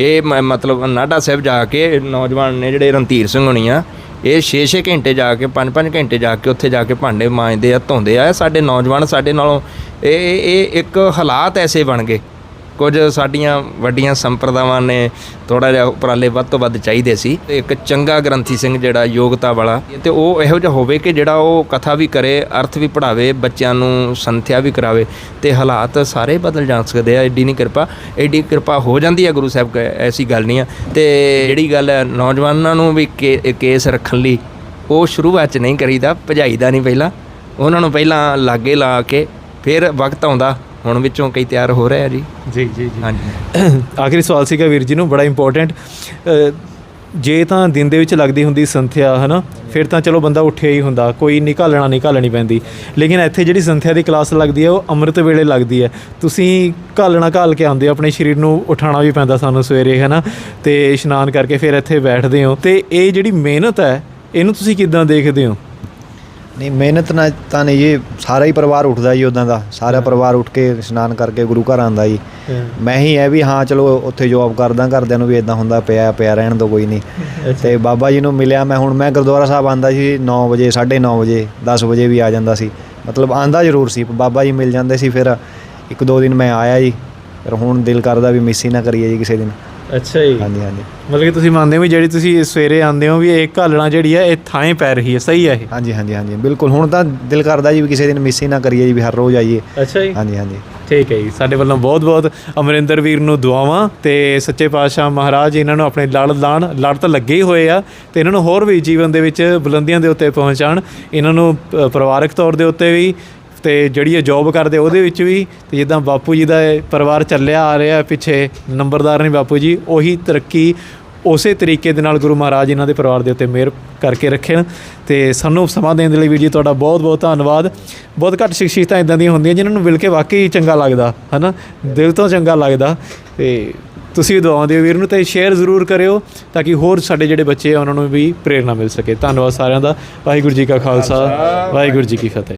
ਇਹ ਮ- ਮਤਲਬ ਨਾਢਾ ਸਾਹਿਬ ਜਾ ਕੇ ਨੌਜਵਾਨ ਨੇ ਜਿਹੜੇ ਰਣਧੀਰ ਸਿੰਘ ਹੋਣੀ ਆ ਇਹ 6-6 ਘੰਟੇ ਜਾ ਕੇ 5-5 ਘੰਟੇ ਜਾ ਕੇ ਉੱਥੇ ਜਾ ਕੇ ਭਾਂਡੇ ਮਾਂਜਦੇ ਆ ਧੋਂਦੇ ਆ। ਸਾਡੇ ਨੌਜਵਾਨ ਸਾਡੇ ਨਾਲੋਂ ਇਹ ਇਹ ਇਹ ਇੱਕ ਹਾਲਾਤ ਐਸੇ ਬਣ ਗਏ। ਕੁਝ ਸਾਡੀਆਂ ਵੱਡੀਆਂ ਸੰਪਰਦਾਵਾਂ ਨੇ ਥੋੜਾ ਜਿਹਾ ਉਪਰਾਲੇ ਵੱਧ ਤੋਂ ਵੱਧ ਚਾਹੀਦੇ ਸੀ। ਤੇ ਇੱਕ ਚੰਗਾ ਗ੍ਰੰਥੀ ਸਿੰਘ ਜਿਹੜਾ ਯੋਗਤਾ ਵਾਲਾ, ਤੇ ਉਹ ਇਹੋ ਜਿਹਾ ਹੋਵੇ ਕਿ ਜਿਹੜਾ ਉਹ ਕਥਾ ਵੀ ਕਰੇ, ਅਰਥ ਵੀ ਪੜਾਵੇ ਬੱਚਿਆਂ ਨੂੰ ਸੰਥਿਆ ਵੀ ਕਰਾਵੇ, ਤੇ ਹਾਲਾਤ ਸਾਰੇ ਬਦਲ ਜਾ ਸਕਦੇ ਆ। ਐਡੀ ਨਹੀਂ ਕਿਰਪਾ ਐਡੀ ਕਿਰਪਾ ਹੋ ਜਾਂਦੀ ਹੈ ਗੁਰੂ ਸਾਹਿਬ ਕ- ਐਸੀ ਗੱਲ ਨਹੀਂ ਆ। ਤੇ ਜਿਹੜੀ ਗੱਲ ਹੈ ਨੌਜਵਾਨਾਂ ਨੂੰ ਵੀ ਕੇਸ ਰੱਖਣ ਲਈ, ਉਹ ਸ਼ੁਰੂਆਤ ਚ ਨਹੀਂ ਕਰੀਦਾ ਭਜਾਈਦਾ ਨਹੀਂ ਪਹਿਲਾਂ। ਉਹਨਾਂ ਨੂੰ ਪਹਿਲਾਂ ਲਾਗੇ ਲਾ ਕੇ, ਫਿਰ ਵਕਤ ਆਉਂਦਾ। ਹੁਣ ਵਿੱਚੋਂ ਕਈ ਤਿਆਰ ਹੋ ਰਹੇ ਆ ਜੀ। ਜੀ ਜੀ ਜੀ। ਹਾਂਜੀ। ਆਖਰੀ ਸਵਾਲ ਸੀਗਾ ਵੀਰ ਜੀ ਨੂੰ ਬੜਾ ਇੰਪੋਰਟੈਂਟ ਜੇ ਤਾਂ ਦਿਨ ਦੇ ਵਿੱਚ ਲੱਗਦੀ ਹੁੰਦੀ ਸੰਥਿਆ ਹਨਾ ਫਿਰ ਤਾਂ ਚਲੋ ਬੰਦਾ ਉੱਠਿਆ ਹੀ ਹੁੰਦਾ ਕੋਈ ਨਿਕਾਲਣਾ ਨਿਕਾਲਣੀ ਪੈਂਦੀ। ਲੇਕਿਨ ਇੱਥੇ ਜਿਹੜੀ ਸੰਥਿਆ ਦੀ ਕਲਾਸ ਲੱਗਦੀ ਹੈ ਉਹ ਅੰਮ੍ਰਿਤ ਵੇਲੇ ਲੱਗਦੀ ਹੈ। ਤੁਸੀਂ ਘਾਲਣਾ ਘਾਲ ਕੇ ਆਉਂਦੇ ਆਪਣੇ ਸਰੀਰ ਨੂੰ ਉਠਾਉਣਾ ਵੀ ਪੈਂਦਾ ਸਾਨੂੰ ਸਵੇਰੇ ਹਨਾ ਤੇ ਇਸ਼ਨਾਨ ਕਰਕੇ ਫਿਰ ਇੱਥੇ ਬੈਠਦੇ ਹੋ। ਤੇ ਇਹ ਜਿਹੜੀ ਮਿਹਨਤ ਹੈ ਇਹਨੂੰ ਤੁਸੀਂ ਕਿੱਦਾਂ ਦੇਖਦੇ ਹੋ? ਨਹੀਂ ਮਿਹਨਤ ਨਾਲ ਤਾਂ ਨਹੀਂ ਜੀ ਸਾਰਾ ਹੀ ਪਰਿਵਾਰ ਉੱਠਦਾ ਜੀ ਉਦਾਂ ਦਾ। ਸਾਰਾ ਪਰਿਵਾਰ ਉੱਠ ਕੇ ਇਸ਼ਨਾਨ ਕਰਕੇ ਗੁਰੂ ਘਰ ਆਂਦਾ ਜੀ। ਮੈਂ ਹੀ ਐ ਵੀ ਹਾਂ ਚਲੋ ਉੱਥੇ ਜੌਬ ਕਰਦਾ ਘਰਦਿਆਂ ਨੂੰ ਵੀ ਇਦਾਂ ਹੁੰਦਾ ਪਿਆ ਪਿਆ ਰਹਿਣ ਦੋ ਕੋਈ ਨਹੀਂ। ਤੇ ਬਾਬਾ ਜੀ ਨੂੰ ਮਿਲਿਆ ਮੈਂ ਹੁਣ ਮੈਂ ਗੁਰਦੁਆਰਾ ਸਾਹਿਬ ਆਂਦਾ ਸੀ 9 ਵਜੇ 9:30 ਵਜੇ 10 ਵਜੇ ਵੀ ਆ ਜਾਂਦਾ ਸੀ। ਮਤਲਬ ਆਂਦਾ ਜ਼ਰੂਰ ਸੀ ਬਾਬਾ ਜੀ ਮਿਲ ਜਾਂਦੇ ਸੀ ਫਿਰ ਇੱਕ ਦੋ ਦਿਨ ਮੈਂ ਆਇਆ ਜੀ। ਫਿਰ ਹੁਣ ਦਿਲ ਕਰਦਾ ਵੀ ਮਿਸ ਹੀ ਨਾ ਕਰੀਏ ਜੀ ਕਿਸੇ ਦਿਨ। ਅੱਛਾ ਜੀ। ਹਾਂਜੀ ਹਾਂਜੀ। ਮਤਲਬ ਕਿ ਤੁਸੀਂ ਮੰਨਦੇ ਹੋ ਵੀ ਜਿਹੜੀ ਤੁਸੀਂ ਸਵੇਰੇ ਆਉਂਦੇ ਹੋ ਵੀ ਇਹ ਘਾਲਣਾ ਜਿਹੜੀ ਹੈ ਇਹ ਥਾਂ ਪੈ ਰਹੀ ਹੈ ਸਹੀ ਹੈ ਇਹ? ਹਾਂਜੀ ਹਾਂਜੀ ਹਾਂਜੀ ਬਿਲਕੁਲ। ਹੁਣ ਤਾਂ ਦਿਲ ਕਰਦਾ ਜੀ ਵੀ ਕਿਸੇ ਦਿਨ ਮਿਸ ਹੀ ਨਾ ਕਰੀਏ ਜੀ ਵੀ ਹਰ ਰੋਜ਼ ਆਈਏ। ਅੱਛਾ ਜੀ। ਹਾਂਜੀ ਹਾਂਜੀ। ਠੀਕ ਹੈ ਜੀ। ਸਾਡੇ ਵੱਲੋਂ ਬਹੁਤ-ਬਹੁਤ ਅਮਰਿੰਦਰ ਵੀਰ ਨੂੰ ਦੁਆਵਾਂ ਤੇ ਸੱਚੇ ਪਾਤਸ਼ਾਹ ਮਹਾਰਾਜ ਇਹਨਾਂ ਨੂੰ ਆਪਣੇ ਲੜ ਲਾਣ ਲੜ ਤਾਂ ਲੱਗੇ ਹੀ ਹੋਏ ਆ ਤੇ ਇਹਨਾਂ ਨੂੰ ਹੋਰ ਵੀ ਜੀਵਨ ਦੇ ਵਿੱਚ ਬੁਲੰਦੀਆਂ ਦੇ ਉੱਤੇ ਪਹੁੰਚਾਣ ਇਹਨਾਂ ਨੂੰ ਪਰਿਵਾਰਕ ਤੌਰ ਦੇ ਉੱਤੇ ਵੀ ਤੇ ਜਿਹੜੀ ਇਹ ਜੌਬ ਕਰਦੇ ਉਹਦੇ ਵਿੱਚ ਵੀ ਤੇ ਜਿੱਦਾਂ ਬਾਪੂ ਜੀ ਦਾ ਪਰਿਵਾਰ ਚੱਲਿਆ ਆ ਰਿਹਾ ਪਿੱਛੇ ਨੰਬਰਦਾਰ ਨੇ ਬਾਪੂ ਜੀ ਉਹੀ ਤਰੱਕੀ ਉਸੇ ਤਰੀਕੇ ਦੇ ਨਾਲ ਗੁਰੂ ਮਹਾਰਾਜ ਇਹਨਾਂ ਦੇ ਪਰਿਵਾਰ ਦੇ ਉੱਤੇ ਮਿਹਰ ਕਰਕੇ ਰੱਖਣ ਤੇ ਸਾਨੂੰ ਸਮਾਂ ਦੇਣ ਦੇ ਲਈ ਵੀਰ ਜੀ ਤੁਹਾਡਾ ਬਹੁਤ ਬਹੁਤ ਧੰਨਵਾਦ। ਬਹੁਤ ਘੱਟ ਸ਼ਖਸੀਅਤਾਂ ਇਦਾਂ ਦੀਆਂ ਹੁੰਦੀਆਂ ਜਿਨ੍ਹਾਂ ਨੂੰ ਮਿਲ ਕੇ ਵਾਕਈ ਚੰਗਾ ਲੱਗਦਾ ਹਨਾ? ਦਿਲ ਤੋਂ ਚੰਗਾ ਲੱਗਦਾ ਤੇ ਤੁਸੀਂ ਦਿਓ ਵੀਰ ਨੂੰ ਤੇ ਸ਼ੇਅਰ ਜ਼ਰੂਰ ਕਰਿਓ ਤਾਂ ਕਿ ਹੋਰ ਸਾਡੇ ਜਿਹੜੇ ਬੱਚੇ ਆ ਉਹਨਾਂ ਨੂੰ ਵੀ ਪ੍ਰੇਰਣਾ ਮਿਲ ਸਕੇ। ਧੰਨਵਾਦ ਸਾਰਿਆਂ ਦਾ। ਵਾਹਿਗੁਰੂ ਜੀ ਕਾ ਖਾਲਸਾ ਵਾਹਿਗੁਰੂ ਜੀ ਕੀ ਫਤਿਹ।